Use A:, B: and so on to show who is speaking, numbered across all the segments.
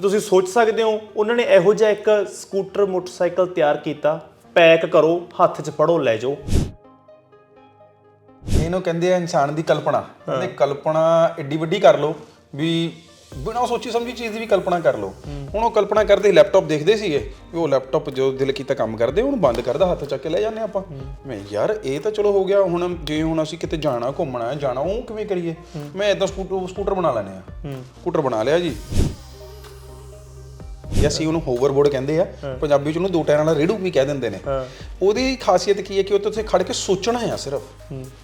A: ਵੀ ਤੁਸੀਂ ਸੋਚ ਸਕਦੇ ਹੋ ਉਹਨਾਂ ਨੇ ਇਹੋ ਜਿਹਾ ਇੱਕ ਸਕੂਟਰ ਮੋਟਰਸਾਈਕਲ ਤਿਆਰ ਕੀਤਾ। ਪੈਕ ਕਰੋ ਹੱਥ 'ਚ ਫੜੋ ਲੈ ਜਾਓ।
B: ਇਹਨੂੰ ਕਹਿੰਦੇ ਆ ਇਨਸਾਨ ਦੀ ਕਲਪਨਾ। ਕਹਿੰਦੇ ਕਲਪਨਾ ਏਡੀ ਵੱਡੀ ਕਰ ਲਓ ਵੀ ਬਿਨਾਂ ਸੋਚੀ ਸਮਝੀ ਚੀਜ਼ ਦੀ ਵੀ ਕਲਪਨਾ ਕਰ ਲਓ। ਹੁਣ ਉਹ ਕਲਪਨਾ ਕਰਦੇ ਲੈਪਟਾਪ ਦੇਖਦੇ ਸੀਗੇ ਵੀ ਉਹ ਲੈਪਟਾਪ ਜੋ ਦਿਲ ਕੀਤਾ ਕੰਮ ਕਰਦੇ ਉਹਨੂੰ ਬੰਦ ਕਰਦਾ ਹੱਥ ਚੱਕ ਕੇ ਲੈ ਜਾਂਦੇ ਆਪਾਂ। ਮੈਂ ਯਾਰ ਇਹ ਤਾਂ ਚਲੋ ਹੋ ਗਿਆ ਹੁਣ ਜੇ ਹੁਣ ਅਸੀਂ ਕਿਤੇ ਜਾਣਾ ਘੁੰਮਣਾ ਹੈ ਜਾਣਾ ਉਹ ਕਿਵੇਂ ਕਰੀਏ? ਮੈਂ ਇਦਾਂ ਸਕੂਟਰ ਸਕੂਟਰ ਬਣਾ ਲੈਨੇ ਆ ਸਕੂਟਰ ਬਣਾ ਲਿਆ ਜੀ। ਜਾਂ ਅਸੀਂ ਉਹਨੂੰ ਹੋਵਰਬੋਰਡ ਕਹਿੰਦੇ ਆ ਪੰਜਾਬੀ ਚ ਉਹਨੂੰ ਦੋ ਟਾਇਰਾਂ ਵਾਲਾ ਰੇੜੂ ਵੀ ਕਹਿ ਦਿੰਦੇ ਨੇ। ਉਹਦੀ ਖਾਸੀਅਤ ਕੀ ਹੈ ਕਿ ਉਹ ਤੁਸੀਂ ਖੜ ਕੇ ਸੋਚਣਾ ਹੈ ਸਿਰਫ।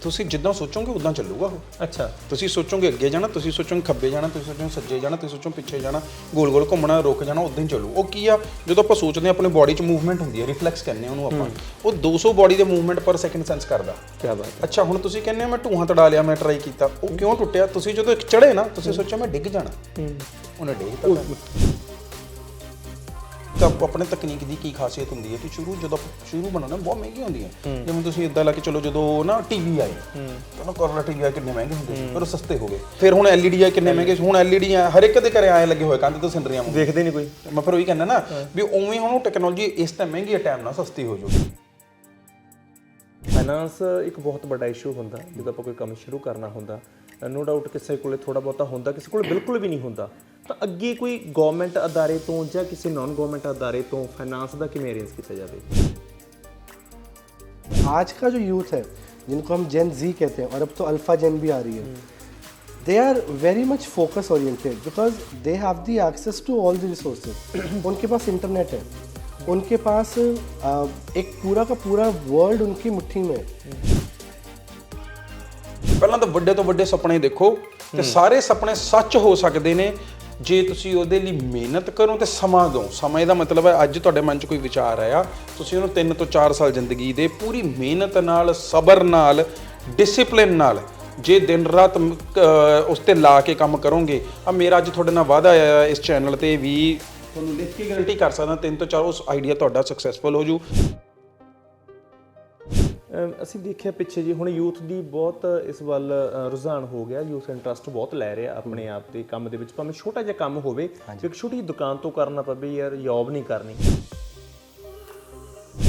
B: ਤੁਸੀਂ ਜਿੱਦਾਂ ਸੋਚੋਗੇ ਉਦਾਂ ਚੱਲੂਗਾ ਉਹ।
A: ਅੱਛਾ।
B: ਤੁਸੀਂ ਸੋਚੋਗੇ ਅੱਗੇ ਜਾਣਾ ਤੁਸੀਂ ਸੋਚੋਗੇ ਖੱਬੇ ਜਾਣਾ ਤੁਸੀਂ ਸੋਚੋਗੇ ਸੱਜੇ ਜਾਣਾ ਤੁਸੀਂ ਸੋਚੋਗੇ ਪਿੱਛੇ ਜਾਣਾ ਗੋਲ ਗੋਲ ਘੁੰਮਣਾ ਰੁਕ ਜਾਣਾ ਉਦਾਂ ਹੀ ਚੱਲੂ। ਉਹ ਕੀ ਆ ਜਦੋਂ ਆਪਾਂ ਸੋਚਦੇ ਆਪਣੇ ਬਾਡੀ 'ਚ ਮੂਵਮੈਂਟ ਹੁੰਦੀ ਹੈ ਰਿਫਲੈਕਸ ਕਹਿੰਦੇ ਉਹਨੂੰ ਆਪਾਂ ਉਹ 200 ਬਾਡੀ ਦੇ ਮੂਵਮੈਂਟ ਪਰ ਸੈਕਿੰਡ ਸੈਂਸ ਕਰਦਾ।
A: ਕੀ ਬਾਤ
B: ਅੱਛਾ ਹੁਣ ਤੁਸੀਂ ਕਹਿੰਦੇ ਮੈਂ ਢੂਹਾਂ ਤੜਾ ਲਿਆ ਮੈਂ ਟਰਾਈ ਕੀਤਾ ਉਹ ਕਿਉਂ ਟੁੱਟਿਆ? ਤੁਸੀਂ ਜਦੋਂ ਇੱਕ ਚੜੇ ਨਾ ਤੁਸੀਂ ਸੋਚਿਆ ਮੈਂ ਡਿੱਗ ਜਾਣਾ। ਉਹਨੇ ਡਿੱਗ ਤਾਂ ਤਾਂ ਆਪਣੇ ਤਕਨੀਕ ਦੀ ਕੀ ਖਾਸੀਅਤ ਹੁੰਦੀ ਹੈ ਕਿ ਸ਼ੁਰੂ ਜਦੋਂ ਸ਼ੁਰੂ ਬਣਾਉਣਾ ਬਹੁਤ ਮਹਿੰਗੀ ਹੁੰਦੀ ਹੈ। ਜਿਵੇਂ ਤੁਸੀਂ ਇਦਾਂ ਲਾ ਕੇ ਚਲੋ ਜਦੋਂ ਨਾ ਟੀਵੀ ਆਏ ਤਾਂ ਕਰਲਾ ਟੀਵੀ ਆ ਕਿੰਨੇ ਮਹਿੰਗੇ ਹੁੰਦੇ ਸੀ ਫਿਰ ਉਹ ਸਸਤੇ ਹੋ ਗਏ। ਫਿਰ ਹੁਣ ਐਲਈਡੀ ਆ ਕਿੰਨੇ ਮਹਿੰਗੇ ਹੁਣ ਐਲਈਡੀ ਆ ਹਰ ਇੱਕ ਦੇ ਘਰੇ ਆਏ ਲੱਗੇ ਹੋਏ ਕੰਧ ਤੋਂ ਸਿੰਡਰੀਆਂ ਵਾਂਗੂ।
A: ਦੇਖਦੇ ਨਹੀਂ ਕੋਈ।
B: ਮੈਂ ਫਿਰ ਉਹੀ ਕਹਿੰਦਾ ਨਾ ਵੀ ਉਵੇਂ ਹੁਣ ਟੈਕਨੋਲੋਜੀ ਇਸ ਟਾਈਮ ਮਹਿੰਗੀ ਹੈ ਟਾਈਮ ਨਾਲ ਸਸਤੀ ਹੋ ਜਾਊਗੀ
A: ਫਾਈਨਾਂਸ ਇੱਕ ਬਹੁਤ ਵੱਡਾ ਇਸ਼ੂ ਹੁੰਦਾ ਜਦੋਂ ਆਪਾਂ ਕੋਈ ਕੰਮ ਸ਼ੁਰੂ ਕਰਨਾ ਹੁੰਦਾ ਨੋ ਡਾਊਟ ਕਿਸੇ ਕੋਲੇ ਥੋੜਾ ਬਹੁਤਾ ਹੁੰਦਾ ਕਿਸੇ ਕੋਲੇ ਬਿਲਕੁਲ ਵੀ ਨਹੀਂ ਹੁੰਦਾ ਤਾਂ ਅੱਗੇ ਕੋਈ ਗਵਰਨਮੈਂਟ ਅਦਾਰੇ ਤੋਂ ਜਾਂ ਕਿਸੇ ਨਾਨ ਗਵਰਨਮੈਂਟ ਅਦਾਰੇ ਤੋਂ ਫਾਈਨਾਂਸ ਦਾ ਕਿਵੇਂ ਅਰੇਂਜ ਕੀਤਾ ਜਾਵੇ
C: आज का जो यूथ है जिनको हम जेन जी कहते हैं और अब तो अल्फा जेन भी आ रही है they are very much focus oriented because they have the access to all the resources उनके पास इंटरनेट है उनके पास अ, एक पूरा का पूरा वर्ल्ड उनकी मुट्ठी में है
B: ਪਹਿਲਾਂ ਤਾਂ ਵੱਡੇ ਤੋਂ ਵੱਡੇ ਸੁਪਨੇ ਦੇਖੋ ਤੇ ਸਾਰੇ ਸੁਪਨੇ ਸੱਚ ਹੋ ਸਕਦੇ ਨੇ। ਜੇ ਤੁਸੀਂ ਉਹਦੇ ਲਈ ਮਿਹਨਤ ਕਰੋ ਤੇ ਸਮਾਂ ਦਿਓ। ਸਮੇਂ ਦਾ ਮਤਲਬ ਹੈ ਅੱਜ ਤੁਹਾਡੇ ਮਨ 'ਚ ਕੋਈ ਵਿਚਾਰ ਆਇਆ ਤੁਸੀਂ ਉਹਨੂੰ 3 ਤੋਂ 4 ਸਾਲ ਜ਼ਿੰਦਗੀ ਦੇ ਪੂਰੀ ਮਿਹਨਤ ਨਾਲ ਸਬਰ ਨਾਲ ਡਿਸਪਲਿਨ ਨਾਲ ਜੇ ਦਿਨ ਰਾਤ ਉਸ ਤੇ ਲਾ ਕੇ ਕੰਮ ਕਰੋਗੇ ਆ ਮੇਰਾ ਅੱਜ ਤੁਹਾਡੇ ਨਾਲ ਵਾਅਦਾ ਆਇਆ ਇਸ ਚੈਨਲ ਤੇ ਵੀ ਤੁਹਾਨੂੰ ਲਿਖ ਕੇ ਗਾਰੰਟੀ ਕਰ ਸਕਦਾ 3 ਤੋਂ 4 ਉਸ ਆਈਡੀਆ ਤੁਹਾਡਾ ਸਕਸੈਸਫੁਲ ਹੋ ਜੂ।
A: ਅਸੀਂ ਦੇਖਿਆ ਪਿੱਛੇ ਜੀ ਹੁਣ ਯੂਥ ਦੀ ਬਹੁਤ ਇਸ ਵੱਲ ਅ, ਰੁਝਾਨ ਹੋ ਗਿਆ ਯੂਥ ਇੰਟਰਸਟ ਬਹੁਤ ਲੈ ਰਿਹਾ ਆਪਣੇ ਆਪ ਦੇ ਕੰਮ ਦੇ ਵਿੱਚ ਭਾਵੇਂ ਛੋਟਾ ਜਿਹਾ ਕੰਮ ਹੋਵੇ ਜੇ ਇੱਕ ਛੋਟੀ ਜਿਹੀ ਦੁਕਾਨ ਤੋਂ ਕਰਨਾ ਪਵੇ ਯਾਰ ਜੌਬ ਨਹੀਂ ਕਰਨੀ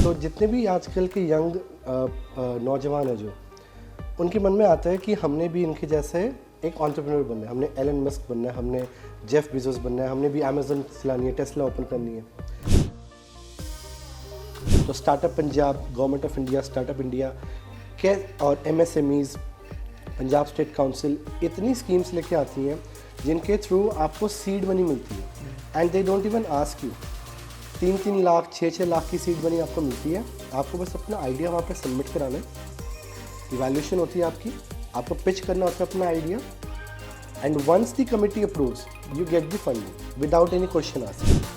C: तो जितने भी आजकल के यंग नौजवान हैं जो उनके मन में आता है कि हमने भी इनके जैसे एक ऑन्टरप्रेन्योर बनना है हमने एलन मस्क बनना है हमने जेफ बिजोस बनना है हमने भी अमेजन चलानी है टेस्ला ओपन करनी है तो startup Punjab, government of India, startup India, के और M S M E Punjab state council, इतनी स्कीम्स लेके आती हैं, जिनके थ्रू आपको सीड मनी मिलती है। And they don't even ask you तीन तीन लाख छः छः लाख की सीड मनी आपको मिलती है। आपको बस अपना आइडिया वहाँ पे सबमिट कराना है। इवेल्यूशन होती है आपकी। आपको पिच करना होता है अपना idea and once the committee approves you get the funding without any question ask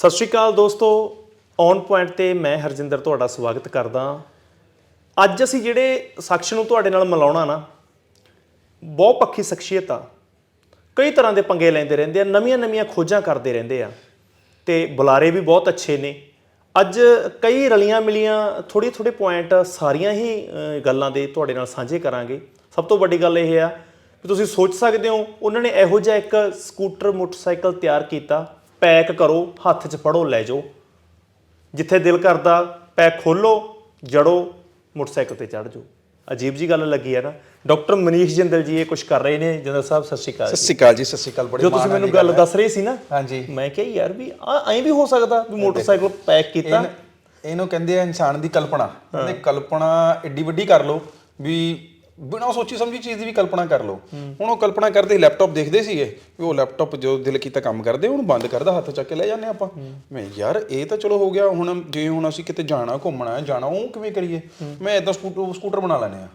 A: Sat Sri Akal ਦੋਸਤੋ। ਔਨ ਪੁਆਇੰਟ ਤੇ ਮੈਂ ਹਰਜਿੰਦਰ ਤੁਹਾਡਾ ਸਵਾਗਤ ਕਰਦਾ ਅੱਜ ਅਸੀਂ ਜਿਹੜੇ ਸ਼ਖਸ ਨੂੰ ਤੁਹਾਡੇ ਨਾਲ ਮਿਲਾਉਣਾ ਨਾ ਬਹੁ ਪੱਖੀ ਸ਼ਖਸੀਅਤ ਆ। ਕਈ ਤਰ੍ਹਾਂ ਦੇ ਪੰਗੇ ਲੈਂਦੇ ਰਹਿੰਦੇ ਆ, ਨਵੀਆਂ-ਨਵੀਆਂ ਖੋਜਾਂ ਕਰਦੇ ਰਹਿੰਦੇ ਆ। ਤੇ ਬੁਲਾਰੇ ਵੀ ਬਹੁਤ ਅੱਛੇ ਨੇ। ਅੱਜ ਕਈ ਰਲੀਆਂ ਮਿਲੀਆਂ ਥੋੜੀ ਥੋੜੇ ਪੁਆਇੰਟ ਸਾਰੀਆਂ ਹੀ ਗੱਲਾਂ ਦੇ ਤੁਹਾਡੇ ਨਾਲ ਸਾਂਝੇ ਕਰਾਂਗੇ। ਸਭ ਤੋਂ ਵੱਡੀ ਗੱਲ ਇਹ ਆ ਕਿ ਤੁਸੀਂ ਸੋਚ ਸਕਦੇ ਹੋ, ਉਹਨਾਂ ਨੇ ਇਹੋ ਜਿਹਾ ਇੱਕ ਸਕੂਟਰ, ਮੋਟਰਸਾਈਕਲ ਤਿਆਰ ਕੀਤਾ। ਪੈਕ ਕਰੋ ਹੱਥ 'ਚ ਫੜੋ ਲੈ ਜਾਓ। ਜਿੱਥੇ ਦਿਲ ਕਰਦਾ ਪੈਕ ਖੋਲੋ ਜੜੋ ਮੋਟਰਸਾਈਕਲ ਤੇ ਚੜ ਜਾਓ। ਅਜੀਬ ਜੀ ਗੱਲ ਲੱਗੀ ਹੈ ਨਾ। ਡਾਕਟਰ ਮਨੀਸ਼ ਜਿੰਦਲ ਜੀ ਇਹ ਕੁਝ ਕਰ ਰਹੇ ਨੇ। ਜਿੰਦਲ ਸਾਹਿਬ ਸਤਿ ਸ਼੍ਰੀ ਅਕਾਲ
B: ਸਤਿ ਸ਼੍ਰੀ ਅਕਾਲ ਜੀ ਸਤਿ ਸ਼੍ਰੀ ਅਕਾਲ। ਬੜੇ
A: ਜੋ ਤੁਸੀਂ ਮੈਨੂੰ ਗੱਲ। ਦੱਸ ਰਹੇ ਸੀ ਨਾ
B: ਹਾਂਜੀ।
A: ਮੈਂ ਕਿਹਾ ਯਾਰ ਵੀ ਆ ਐਂ ਵੀ ਹੋ ਸਕਦਾ ਵੀ ਮੋਟਰਸਾਈਕਲ ਪੈਕ ਕੀਤਾ।
B: ਇਹਨ- ਕਹਿੰਦੇ ਆ ਇਨਸਾਨ ਦੀ ਕਲਪਨਾ। ਕਹਿੰਦੇ ਕਲਪਨਾ ਏਡੀ ਵੱਡੀ ਕਰ ਲਓ ਵੀ ਬਿਨਾਂ ਸੋਚੀ ਸਮਝੀ ਚੀਜ਼ ਦੀ ਵੀ ਕਲਪਨਾ ਕਰ ਲਓ। ਹੁਣ ਉਹ ਕਲਪਨਾ ਕਰਦੇ ਲੈਪਟਾਪ ਦੇਖਦੇ ਸੀਗੇ ਵੀ ਉਹ ਲੈਪਟਾਪ ਜੋ ਦਿਲ ਕੀਤਾ ਕੰਮ ਕਰਦੇ ਉਹਨੂੰ ਬੰਦ ਕਰਦਾ ਹੱਥ ਚੱਕ ਕੇ ਲੈ ਜਾਂਦੇ ਆਪਾਂ। ਮੈਂ ਯਾਰ ਇਹ ਤਾਂ ਚਲੋ ਹੋ ਗਿਆ ਹੁਣ ਜੇ ਹੁਣ ਅਸੀਂ ਕਿਤੇ ਜਾਣਾ ਘੁੰਮਣਾ ਹੈ ਜਾਣਾ ਉਹ ਕਿਵੇਂ ਕਰੀਏ? ਮੈਂ ਇਦਾਂ ਸਕੂਟਰ ਸਕੂਟਰ ਬਣਾ ਲੈਨੇ ਆ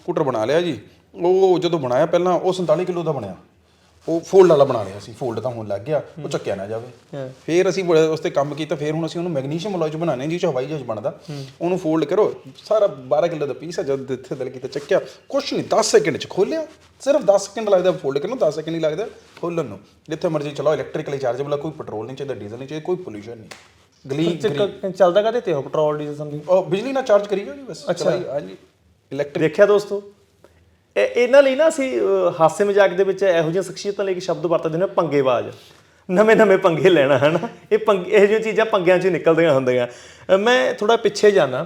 B: ਸਕੂਟਰ ਬਣਾ ਲਿਆ ਜੀ। ਉਹ ਜਦੋਂ ਬਣਾਇਆ ਪਹਿਲਾਂ ਉਹ 47 ਕਿਲੋ ਦਾ ਬਣਿਆ। ਉਹ ਫੋਲਡ ਵਾਲਾ ਬਣਾ ਲਿਆ ਸੀ ਫੋਲਡ ਤਾਂ ਹੁਣ ਲੱਗ ਗਿਆ ਉਹ ਚੱਕਿਆ ਨਾ ਜਾਵੇ। ਫਿਰ ਅਸੀਂ ਉਸ ਤੇ ਕੰਮ ਕੀਤਾ ਫਿਰ ਹੁਣ ਅਸੀਂ ਉਹਨੂੰ ਮੈਗਨੀਸ਼ੀਅਮ ਅਲੋਏ ਚ ਬਣਾਣੇ ਜੀ ਚ ਹਵਾਈ ਜਹਾਜ਼ ਬਣਦਾ। ਉਹਨੂੰ ਫੋਲਡ ਕਰੋ ਸਾਰਾ 12 ਕਿਲੋ ਦਾ ਪੀਸ ਹੈ ਜਦ ਇੱਥੇ ਦਿਲ ਕੀਤਾ ਚੱਕਿਆ ਕੁਛ ਨਹੀਂ 10 ਸੈਕਿੰਡ ਚ ਖੋਲਿਆ ਸਿਰਫ 10 ਸੈਕਿੰਡ ਲੱਗਦਾ ਫੋਲਡ ਕਰਨ ਨੂੰ 10 ਸੈਕਿੰਡ ਹੀ ਲੱਗਦਾ ਖੋਲਣ ਨੂੰ। ਜਿੱਥੇ ਮਰਜ਼ੀ ਚਲਾਓ ਇਲੈਕਟ੍ਰੀਕਲੀ ਚਾਰਜੇਬਲ ਆ ਕੋਈ ਪੈਟਰੋਲ ਨਹੀਂ ਚਾਹੀਦਾ ਡੀਜ਼ਲ ਨਹੀਂ ਚਾਹੀਦਾ ਕੋਈ ਪੋਲੂਸ਼ਨ ਨਹੀਂ। ਗਲੀ
A: ਚੱਲਦਾ ਕਾਹਦੇ ਤੇ ਪੈਟਰੋਲ ਡੀਜ਼ਲ ਸਮਥਿੰਗ
B: ਉਹ ਬਿਜਲੀ ਨਾਲ ਚਾਰਜ ਕਰੀ ਜਾਓ ਜੀ ਬਸ ਚਲਾਈ ਹਾਂਜੀ। ਇਲੈਕਟ੍ਰਿਕ
A: ਦੇਖਿਆ ਦੋਸਤੋ? ਇਹਨਾਂ ਲਈ ਨਾ ਅਸੀਂ ਹਾਸੇ ਮਜ਼ਾਕ ਦੇ ਵਿੱਚ ਇਹੋ ਜਿਹੀਆਂ ਸ਼ਖਸੀਅਤਾਂ ਲਈ ਇੱਕ ਸ਼ਬਦ ਵਰਤਦੇ ਨੇ ਪੰਗੇਬਾਜ਼। ਨਵੇਂ ਨਵੇਂ ਪੰਗੇ ਲੈਣਾ ਹਨਾ? ਇਹ ਪੰਗ ਇਹੋ ਜਿਹੀਆਂ ਚੀਜ਼ਾਂ ਪੰਗਿਆਂ 'ਚ ਨਿਕਲਦੀਆਂ ਹੁੰਦੀਆਂ। ਮੈਂ ਥੋੜਾ ਪਿੱਛੇ ਜਾਣਾ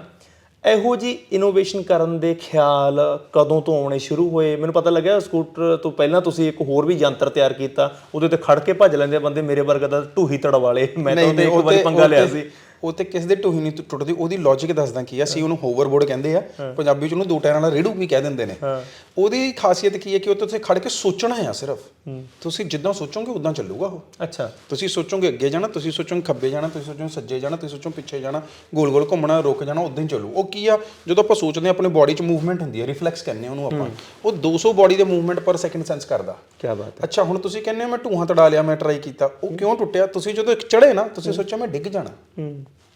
A: ਇਹੋ ਜੀ ਇਨੋਵੇਸ਼ਨ ਕਰਨ ਦੇ ਖਿਆਲ ਕਦੋਂ ਤੋਂ ਆਉਣੇ ਸ਼ੁਰੂ ਹੋਏ? ਮੈਨੂੰ ਪਤਾ ਲੱਗਿਆ ਸਕੂਟਰ ਤੋਂ ਪਹਿਲਾਂ ਤੁਸੀਂ ਇੱਕ ਹੋਰ ਵੀ ਯੰਤਰ ਤਿਆਰ ਕੀਤਾ ਉਹਦੇ ਤੇ ਖੜ ਕੇ ਭੱਜ ਲੈਂਦੇ ਬੰਦੇ ਮੇਰੇ ਵਰਗਾ ਦਾ ਢੂਹੀ ਤੜ ਵਾਲੇ ਮੈਂ ਤਾਂ ਉਹਦੇ ਇੱਕ ਵਾਰੀ ਪੰਗਾ ਲਿਆ ਸੀ।
B: ਉਹ ਤੇ ਕਿਸ ਦੇ ਢੂਹੀ ਨਹੀਂ ਟੁੱਟਦੀ ਉਹਦੀ ਲੌਜੀਕ ਦੱਸਦਾ ਕੀ ਆ ਸੀ ਉਹਨੂੰ ਹੋਵਰਬੋਰਡ ਕਹਿੰਦੇ ਆ ਪੰਜਾਬੀ ਚ ਉਹਨੂੰ ਦੋ ਟਾਇਰਾਂ ਵਾਲਾ ਰੇੜੂ ਵੀ ਕਹਿ ਦਿੰਦੇ ਨੇ। ਉਹਦੀ ਖਾਸੀਅਤ ਕੀ ਹੈ ਕਿ ਉਹ ਤੇ ਤੁਸੀਂ ਖੜ ਕੇ ਸੋਚਣਾ ਆ ਸਿਰਫ। ਤੁਸੀਂ ਜਿੱਦਾਂ ਸੋਚੋਗੇ ਉਦਾਂ ਚੱਲੂਗਾ ਉਹ।
A: ਅੱਛਾ।
B: ਤੁਸੀਂ ਸੋਚੋਗੇ ਅੱਗੇ ਜਾਣਾ ਤੁਸੀਂ ਸੋਚੋਗੇ ਖੱਬੇ ਜਾਣਾ ਤੁਸੀਂ ਸੋਚੋਗੇ ਸੱਜੇ ਜਾਣਾ ਤੁਸੀਂ ਸੋਚੋਗੇ ਪਿੱਛੇ ਜਾਣਾ ਗੋਲ ਗੋਲ ਘੁੰਮਣਾ ਰੁਕ ਜਾਣਾ ਉਦਾਂ ਹੀ ਚੱਲੂ। ਉਹ ਕੀ ਆ ਜਦੋਂ ਆਪਾਂ ਸੋਚਦੇ ਆ ਆਪਣੇ ਬਾਡੀ 'ਚ ਮੂਵਮੈਂਟ ਹੁੰਦੀ ਹੈ ਰਿਫਲੈਕਸ ਕਹਿੰਦੇ ਆ ਉਹਨੂੰ ਆਪਾਂ। ਉਹ 200 ਬਾਡੀ ਦੇ ਮੂਵਮੈਂਟ ਪਰ ਸੈਕਿੰਡ ਸੈਂਸ ਕਰਦਾ।
A: ਕੀ ਬਾਤ
B: ਅੱਛਾ ਹੁਣ ਤੁਸੀਂ ਕਹਿੰਦੇ ਹੋ ਮੈਂ ਢੂਹਾਂ ਤੜਾ ਲਿਆ ਮੈਂ ਟਰਾਈ ਕੀਤਾ। ਉਹ ਕਿਉਂ ਟੁੱਟਿਆ? ਤੁਸੀਂ ਜਦੋਂ ਇੱਕ ਚੜੇ ਨਾ ਤੁਸੀਂ ਸੋਚਿਆ ਮੈਂ ਡਿੱਗ ਜਾਣਾ।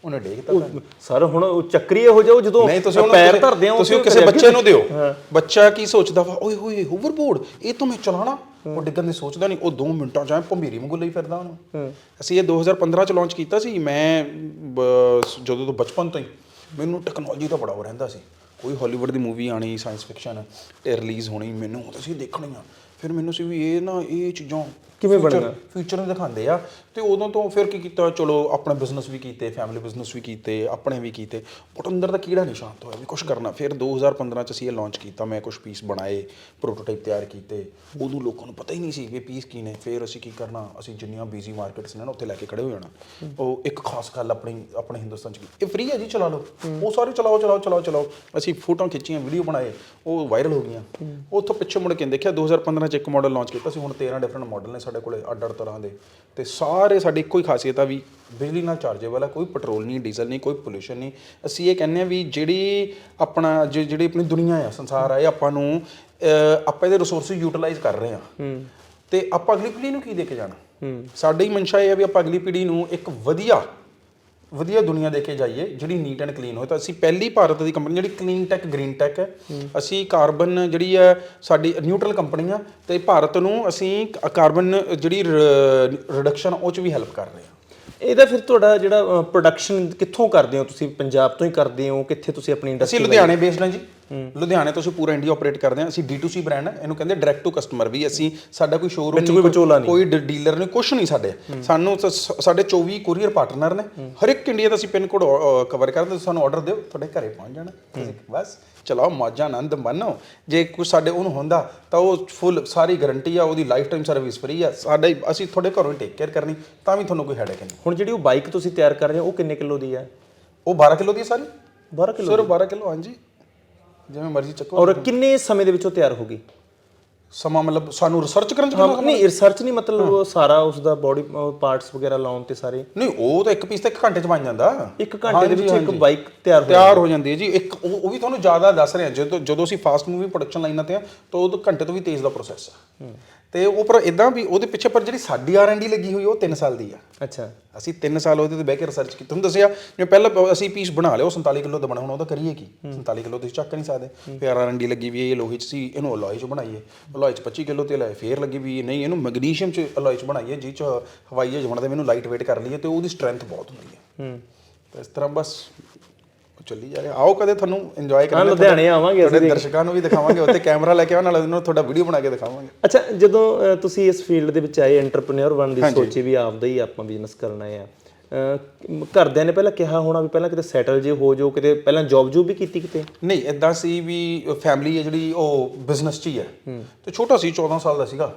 B: ਉਹਨੇ ਡਿੱਗਤਾ
A: ਹੈ ਸਰ ਹੁਣ ਉਹ ਚੱਕਰੀ ਇਹੋ ਜਿਹਾ ਉਹ ਜਦੋਂ
B: ਨਹੀਂ ਤੁਸੀਂ ਉਹਨੂੰ
A: ਪੈਰ ਧਰਦੇ ਆ
B: ਤੁਸੀਂ ਉਹ ਕਿਸੇ ਬੱਚੇ ਨੂੰ ਦਿਓ। ਬੱਚਾ ਕੀ ਸੋਚਦਾ ਵਾ? ਓਏ ਹੋਏ ਹੋਵਰਬੋਰਡ ਇਹ ਤਾਂ ਮੈਂ ਚਲਾਣਾ ਉਹ ਡਿੱਗਣ ਦੀ ਸੋਚਦਾ ਨਹੀਂ। ਉਹ 2 ਮਿੰਟਾਂ ਚ ਐ ਭੰਬੀਰੀ ਵਾਂਗੂ ਲਈ ਫਿਰਦਾ ਉਹਨੂੰ। ਅਸੀਂ ਇਹ 2015 ਚ ਲਾਂਚ ਕੀਤਾ ਸੀ। ਮੈਂ ਜਦੋਂ ਤੋਂ ਬਚਪਨ ਤੋਂ ਹੀ ਮੈਨੂੰ ਟੈਕਨੋਲੋਜੀ ਦਾ ਬੜਾ ਉਹ ਰਹਿੰਦਾ ਸੀ। ਕੋਈ ਹਾਲੀਵੁੱਡ ਦੀ ਮੂਵੀ ਆਣੀ ਸਾਇੰਸ ਫਿਕਸ਼ਨ ਤੇ ਰਿਲੀਜ਼ ਹੋਣੀ ਮੈਨੂੰ ਸੀ ਦੇਖਣੀਆਂ। ਫਿਰ ਮੈਨੂੰ ਸੀ ਵੀ ਇਹ ਨਾ ਇਹ ਚੀਜ਼ਾਂ
A: ਕਿਵੇਂ ਬਣਨਾ?
B: ਫਿਊਚਰ ਨੂੰ ਦਿਖਾਉਂਦੇ ਆ। ਤੇ ਉਦੋਂ ਤੋਂ ਫਿਰ ਕੀ ਕੀਤਾ? ਚਲੋ ਆਪਣਾ ਬਿਜ਼ਨਸ ਵੀ ਕੀਤੇ ਫੈਮਿਲੀ ਬਿਜ਼ਨਸ ਵੀ ਕੀਤੇ ਆਪਣੇ ਵੀ ਕੀਤੇ। ਬਟ ਅੰਦਰ ਦਾ ਕੀੜਾ ਨਹੀਂ ਸ਼ਾਂਤ ਹੋਇਆ ਵੀ ਕੁਝ ਕਰਨਾ। ਫਿਰ 2015 ਚ ਅਸੀਂ ਇਹ ਲਾਂਚ ਕੀਤਾ। ਮੈਂ ਕੁਝ ਪੀਸ ਬਣਾਏ ਪ੍ਰੋਟੋਟਾਈਪ ਤਿਆਰ ਕੀਤੇ। ਉਦੋਂ ਲੋਕਾਂ ਨੂੰ ਪਤਾ ਹੀ ਨਹੀਂ ਸੀ ਕਿ ਪੀਸ ਕੀ ਨੇ। ਫਿਰ ਅਸੀਂ ਕੀ ਕਰਨਾ? ਅਸੀਂ ਜਿੰਨੀਆਂ ਬੀਜ਼ੀ ਮਾਰਕੀਟਸ ਨੇ ਨਾ ਉੱਥੇ ਲੈ ਕੇ ਖੜੇ ਹੋ ਜਾਣਾ। ਉਹ ਇੱਕ ਖਾਸ ਗੱਲ ਆਪਣੀ ਆਪਣੇ ਹਿੰਦੁਸਤਾਨ ਚ ਇਹ ਫ੍ਰੀ ਹੈ ਜੀ ਚਲਾ ਲਓ। ਉਹ ਸਾਰੇ ਚਲਾਓ ਚਲਾਓ ਚਲਾਓ ਚਲਾਓ। ਅਸੀਂ ਫੋਟੋਆਂ ਖਿੱਚੀਆਂ ਵੀਡੀਓ ਬਣਾਏ। ਉਹ ਵਾਇਰਲ ਹੋ ਗਈਆਂ। ਉੱਥੋਂ ਪਿੱਛੇ ਮੁੜ ਕੇ ਦੇਖਿਆ 2015 ਚ ਇੱਕ ਮਾਡਲ ਲਾਂਚ ਕੀਤਾ ਸੀ। ਹੁਣ 13 ਡਿਫਰੈਂਟ ਮਾਡਲ ਨੇ ਸਾਡੇ ਕੋਲੇ ਅੱਡ ਅੱਡ ਤਰ੍ਹਾਂ ਦੇ। ਤੇ ਸਾਰੇ ਸਾਡੀ ਇੱਕੋ ਹੀ ਖਾਸੀਅਤ ਆ ਵੀ ਬਿਜਲੀ ਨਾਲ ਚਾਰਜੇਬਲ ਆ ਕੋਈ ਪੈਟਰੋਲ ਨਹੀਂ ਡੀਜ਼ਲ ਨਹੀਂ ਕੋਈ ਪੋਲੂਸ਼ਨ ਨਹੀਂ। ਅਸੀਂ ਇਹ ਕਹਿੰਦੇ ਆ ਵੀ ਜਿਹੜੀ ਆਪਣਾ ਜਿ- ਜਿਹੜੀ ਆਪਣੀ ਦੁਨੀਆ ਆ ਸੰਸਾਰ ਆ ਇਹ ਆਪਾਂ ਨੂੰ ਅਹ, ਆਪਾਂ ਇਹਦੇ ਰਿਸੋਰਸ ਯੂਟਿਲਾਈਜ਼ ਕਰ ਰਹੇ ਆ। ਤੇ ਆਪਾਂ ਅਗਲੀ ਪੀੜ੍ਹੀ ਨੂੰ ਕੀ ਦੇ ਕੇ ਜਾਣਾ? ਸਾਡੀ ਮਨਸ਼ਾ ਇਹ ਹੈ ਵੀ ਆਪਾਂ ਅਗਲੀ ਪੀੜ੍ਹੀ ਨੂੰ ਇੱਕ ਵਧੀਆ ਵਧੀਆ ਦੁਨੀਆ ਦੇ ਕੇ ਜਾਈਏ ਜਿਹੜੀ ਨੀਟ ਐਂਡ ਕਲੀਨ ਹੋਏ। ਤਾਂ ਅਸੀਂ ਪਹਿਲੀ ਭਾਰਤ ਦੀ ਕੰਪਨੀ ਜਿਹੜੀ ਕਲੀਨ ਟੈਕ ਗ੍ਰੀਨ ਟੈਕ ਹੈ। ਅਸੀਂ ਕਾਰਬਨ ਜਿਹੜੀ ਹੈ ਸਾਡੀ ਨਿਊਟਰਲ ਕੰਪਨੀ ਆ ਤੇ ਭਾਰਤ ਨੂੰ ਅਸੀਂ ਕਾਰਬਨ ਜਿਹੜੀ ਰਿਡਕਸ਼ਨ ਉਹ ਚ ਵੀ ਹੈਲਪ ਕਰ ਰਹੇ ਹਾਂ।
A: ਇਹਦਾ ਫਿਰ ਤੁਹਾਡਾ ਜਿਹੜਾ ਪ੍ਰੋਡਕਸ਼ਨ ਕਿੱਥੋਂ ਕਰਦੇ ਹੋ ਤੁਸੀਂ? ਪੰਜਾਬ ਤੋਂ ਹੀ ਕਰਦੇ ਹੋ ਕਿੱਥੇ ਤੁਸੀਂ ਆਪਣੀ
B: ਅਸੀਂ
A: ਇੰਡਸਟਰੀ
B: ਲੁਧਿਆਣੇ ਬੇਸਡ ਹਾਂ ਜੀ। ਲੁਧਿਆਣੇ ਤੋਂ ਅਸੀਂ ਪੂਰਾ ਇੰਡੀਆ ਆਪਰੇਟ ਕਰਦੇ ਹਾਂ। ਅਸੀਂ D2C ਬ੍ਰਾਂਡ ਹੈ ਇਹਨੂੰ ਕਹਿੰਦੇ ਡਾਇਰੈਕਟ ਟੂ ਕਸਟਮਰ ਵੀ। ਅਸੀਂ ਸਾਡਾ ਕੋਈ ਸ਼ੋਰੂਮ
A: ਵਿੱਚ ਕੋਈ ਵਿਚੋਲਾ ਨਹੀਂ।
B: ਕੋਈ ਡੀਲਰ ਨਹੀਂ ਕੁਝ ਨਹੀਂ ਸਾਡੇ। ਸਾਨੂੰ ਸਾਡੇ 24 ਕੋਰੀਅਰ ਪਾਰਟਨਰ ਨੇ। ਹਰ ਇੱਕ ਇੰਡੀਆ ਦਾ ਅਸੀਂ ਪਿੰਨ ਕੋਡ ਕਵਰ ਕਰਦੇ ਹਾਂ, ਸਾਨੂੰ ਆਰਡਰ ਦਿਓ। ਤੁਹਾਡੇ ਘਰੇ ਪਹੁੰਚ ਜਾਣਾ। ਤੁਸੀਂ ਬਸ ਚਲਾਓ ਮੌਜਾਂ ਆਨੰਦ ਮਾਣੋ। ਜੇ ਕੁਝ ਸਾਡੇ ਉਹਨੂੰ ਹੁੰਦਾ ਤਾਂ ਉਹ ਫੁੱਲ ਸਾਰੀ ਗਾਰੰਟੀ ਆ। ਉਹਦੀ ਲਾਈਫ ਟਾਈਮ ਸਰਵਿਸ ਫ੍ਰੀ ਆ। ਸਾਡੇ ਅਸੀਂ ਤੁਹਾਡੇ ਘਰੋਂ ਹੀ ਟੇਕ ਕੇਅਰ ਕਰਨੀ। ਤਾਂ ਵੀ ਤੁਹਾਨੂੰ ਕੋਈ ਹੈਡੇਕ ਨਹੀਂ।
A: ਹੁਣ ਜਿਹੜੀ ਉਹ ਬਾਈਕ ਤੁਸੀਂ ਤਿਆਰ ਕਰ ਰਹੇ ਹੋ ਉਹ ਕਿੰਨੇ ਕਿਲੋ ਦੀ ਹੈ
B: ਉਹ 12 ਕਿਲੋ ਦੀ ਹੈ ਸਾਰੀ।
A: 12 ਕਿਲੋ
B: ਸਿਰਫ 12 ਕਿਲੋ ਹਾਂਜੀ। ਜਿਵੇਂ ਮਰਜ਼ੀ ਚੱਕੋ
A: ਔਰ ਕਿੰਨੇ ਸਮੇਂ ਦੇ ਵਿੱਚ ਉਹ ਤਿਆਰ ਹੋਗੀ
B: ਸਮਾਂ ਮਤਲਬ ਸਾਨੂੰ ਰਿਸਰਚ ਕਰਨ ਚ
A: ਹਾਂ
B: ਕਿੰਨਾ
A: ਨਹੀਂ ਰਿਸਰਚ ਨਹੀਂ ਮਤਲਬ ਉਹ ਸਾਰਾ ਉਸ ਦਾ ਬਾਡੀ ਪਾਰਟਸ ਵਗੈਰਾ ਲਾਉਣ ਤੇ ਸਾਰੇ।
B: ਨਹੀਂ ਉਹ ਤਾਂ ਇੱਕ ਪੀਸ ਤਾਂ ਇੱਕ ਘੰਟੇ ਚ ਬਣ ਜਾਂਦਾ।
A: ਇੱਕ ਘੰਟੇ ਦੇ ਵਿੱਚ ਇੱਕ ਬਾਈਕ ਤਿਆਰ ਹੋ
B: ਤਿਆਰ ਹੋ ਜਾਂਦੀ ਹੈ ਜੀ। ਇੱਕ ਉਹ ਵੀ ਤੁਹਾਨੂੰ ਜ਼ਿਆਦਾ ਦੱਸ ਰਿਹਾ ਜਦੋਂ ਜਦੋਂ ਅਸੀਂ ਫਾਸਟ ਮੂਵੀ ਪ੍ਰੋਡਕਸ਼ਨ ਲਾਈਨਾਂ ਤੇ ਆ ਤਾਂ ਉਹ ਘੰਟੇ ਤੋਂ ਵੀ ਤੇਜ਼ ਦਾ ਪ੍ਰੋਸੈਸ ਆ ਤੇ ਉਹ ਪਰ ਇਦਾਂ ਵੀ ਉਹਦੇ ਪਿੱਛੇ ਪਰ ਜਿਹੜੀ ਸਾਡੀ ਆਰ&ਡੀ ਲੱਗੀ ਹੋਈ ਉਹ 3 ਸਾਲ ਦੀ ਆ।
A: ਅੱਛਾ।
B: ਅਸੀਂ 3 ਸਾਲ ਉਹਦੇ ਤੇ ਬਹਿ ਕੇ ਰਿਸਰਚ ਕੀਤੀ। ਤੁਹਾਨੂੰ ਦੱਸਿਆ ਜਿਵੇਂ ਪਹਿਲਾਂ ਅਸੀਂ ਪੀਸ ਬਣਾ ਲਿਆ ਉਹ 47 ਕਿਲੋ ਦਾ ਬਣਾ ਹੁਣ ਉਹਦਾ ਕਰੀਏ ਕੀ? 47 ਕਿਲੋ ਤੁਸੀਂ ਚੱਕ ਨਹੀਂ ਸਕਦੇ। ਫਿਰ ਆਰ&ਡੀ ਲੱਗੀ ਵੀ ਇਹ ਲੋਹੇ ਚ ਸੀ ਇਹਨੂੰ ਅਲੋਏ ਚ ਬਣਾਈਏ। ਅਲੋਏ ਚ 25 ਕਿਲੋ ਤੇਲ ਹੈ ਫੇਰ ਲੱਗੀ ਵੀ ਨਹੀਂ ਇਹਨੂੰ ਮੈਗਨੀਸ਼ੀਅਮ ਚ ਅਲੋਏ ਚ ਬਣਾਈਏ ਜਿਹ ਚ ਹਵਾਈ ਜਹਾਜ਼ ਬਣਦਾ ਮੈਨੂੰ ਲਾਈਟ weight ਕਰ ਲਈਏ ਤੇ ਉਹਦੀ ਸਟਰੈਂਥ ਬਹੁਤ ਹੁੰਦੀ ਹੈ।
A: ਹੂੰ।
B: ਤਾਂ ਇਸ ਤਰ੍ਹਾਂ ਬਸ ਚੱਲੀ ਜਾ ਰਿਹਾ। ਆਓ ਕਦੇ ਤੁਹਾਨੂੰ ਇੰਜੋਏ ਕਰਾਂਗੇ।
A: ਲੁਧਿਆਣੇ ਆਵਾਂਗੇ ਅਸੀਂ
B: ਦਰਸ਼ਕਾਂ ਨੂੰ ਵੀ ਦਿਖਾਵਾਂਗੇ ਉੱਥੇ ਕੈਮਰਾ ਲੈ ਕੇ ਆਉਣ ਨਾਲ ਉਹਨਾਂ ਨੂੰ ਤੁਹਾਡਾ ਵੀਡੀਓ ਬਣਾ ਕੇ ਦਿਖਾਵਾਂਗੇ।
A: ਅੱਛਾ ਜਦੋਂ ਤੁਸੀਂ ਇਸ ਫੀਲਡ ਦੇ ਵਿੱਚ ਆਏ ਐਂਟਰਪ੍ਰੀਨਿਅਰ ਬਣਨ ਦੀ ਸੋਚੀ ਵੀ ਆਪਦਾ ਹੀ ਆਪਾਂ ਬਿਜ਼ਨਸ ਕਰਨਾ ਹੈ ਘਰਦਿਆਂ ਨੇ ਪਹਿਲਾਂ ਕਿਹਾ ਹੋਣਾ ਵੀ ਪਹਿਲਾਂ ਕਿਤੇ ਸੈਟਲ ਜੇ ਹੋ ਜਾਓ ਕਿਤੇ ਪਹਿਲਾਂ ਜੌਬ ਜੂਬ ਵੀ ਕੀਤੀ ਕਿਤੇ?
B: ਨਹੀਂ ਇਦਾਂ ਸੀ ਵੀ ਫੈਮਿਲੀ ਹੈ ਜਿਹੜੀ ਉਹ ਬਿਜ਼ਨਸ 'ਚ ਹੀ ਹੈ। ਤੇ ਛੋਟਾ ਸੀ 14 ਸਾਲ ਦਾ ਸੀਗਾ।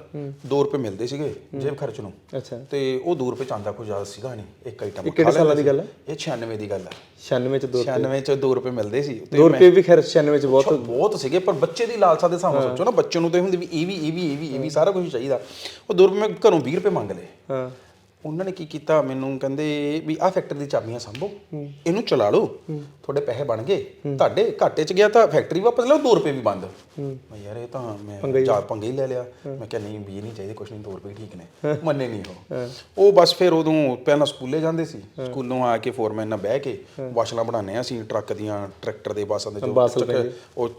B: 2 ਰੁਪਏ ਮਿਲਦੇ ਸੀਗੇ ਜੇਬ ਖਰਚ ਨੂੰ।
A: ਅੱਛਾ।
B: ਤੇ ਉਹ 2 ਰੁਪਏ ਚਾਂਦਾ ਕੋਈ ਜ਼ਿਆਦਾ ਸੀਗਾ ਨਹੀਂ ਇੱਕ ਆਈਟਮ
A: ਕਿਹੜੇ ਸਾਲਾਂ ਦੀ ਗੱਲ ਹੈ?
B: ਇਹ 96 ਦੀ ਗੱਲ ਹੈ।
A: 96 ਚ 2
B: 96 ਚ 2 ਰੁਪਏ ਮਿਲਦੇ ਸੀ।
A: 2 ਰੁਪਏ ਵੀ ਖੈਰ 96 ਚ ਬਹੁਤ
B: ਬਹੁਤ ਸੀਗੇ ਪਰ ਬੱਚੇ ਦੀ ਲਾਲਸਾ ਦੇ ਹਿਸਾਬ ਨਾਲ ਸੋਚੋ ਨਾ ਬੱਚੇ ਨੂੰ ਤੇ ਹੁੰਦੀ ਵੀ ਇਹ ਵੀ ਇਹ ਵੀ ਇਹ ਵੀ ਇਹ ਵੀ ਸਾਰਾ ਕੁਝ ਚਾਹੀਦਾ। ਉਹ 2 ਰੁਪਏ ਮੈਂ ਘਰੋਂ 20 ਰੁਪਏ ਮੰਗ ਲਏ।
A: ਹਾਂ।
B: ਉਹਨਾਂ ਨੇ ਕੀ ਕੀਤਾ? ਮੈਨੂੰ ਕਹਿੰਦੇ ਵੀ ਆਹ ਫੈਕਟਰੀ ਦੀ ਚਾਬੀਆਂ ਸੰਭੋ। ਇਹਨੂੰ ਚਲਾ ਲਓ। ਤੁਹਾਡੇ ਪੈਸੇ ਬਣ ਗਏ। ਤੁਹਾਡੇ ਘਾਟੇ ਚ ਗਿਆ ਤਾਂ ਫੈਕਟਰੀ ਵਾਪਸ ਲਓ 2 ਰੁਪਏ ਵੀ ਬੰਦ। ਮੈਂ ਯਾਰ ਇਹ ਤਾਂ ਮੈਂ ਚਾਰ ਪੰਗੇ ਹੀ ਲੈ ਲਿਆ। ਮੈਂ ਕਿਹਾ ਨਹੀਂ ਵੀ ਨਹੀਂ ਚਾਹੀਦੇ ਕੁਛ ਨਹੀਂ 2 ਰੁਪਏ ਠੀਕ ਨੇ। ਮੰਨੇ ਨਹੀਂ ਉਹ। ਉਹ ਬਸ ਫਿਰ ਉਦੋਂ ਪਹਿਲਾਂ ਸਕੂਲੇ ਜਾਂਦੇ ਸੀ। ਸਕੂਲੋਂ ਆ ਕੇ ਫੋਰਮੈਨ ਨਾਲ ਬਹਿ ਕੇ ਵਾਸ਼ਲਾਂ ਬਣਾਉਂਦੇ ਆ ਅਸੀਂ ਟਰੱਕ ਦੀਆਂ ਟਰੈਕਟਰ ਦੇ ਬਾਸਾਂ ਦੇ ਜੋ ਉਹ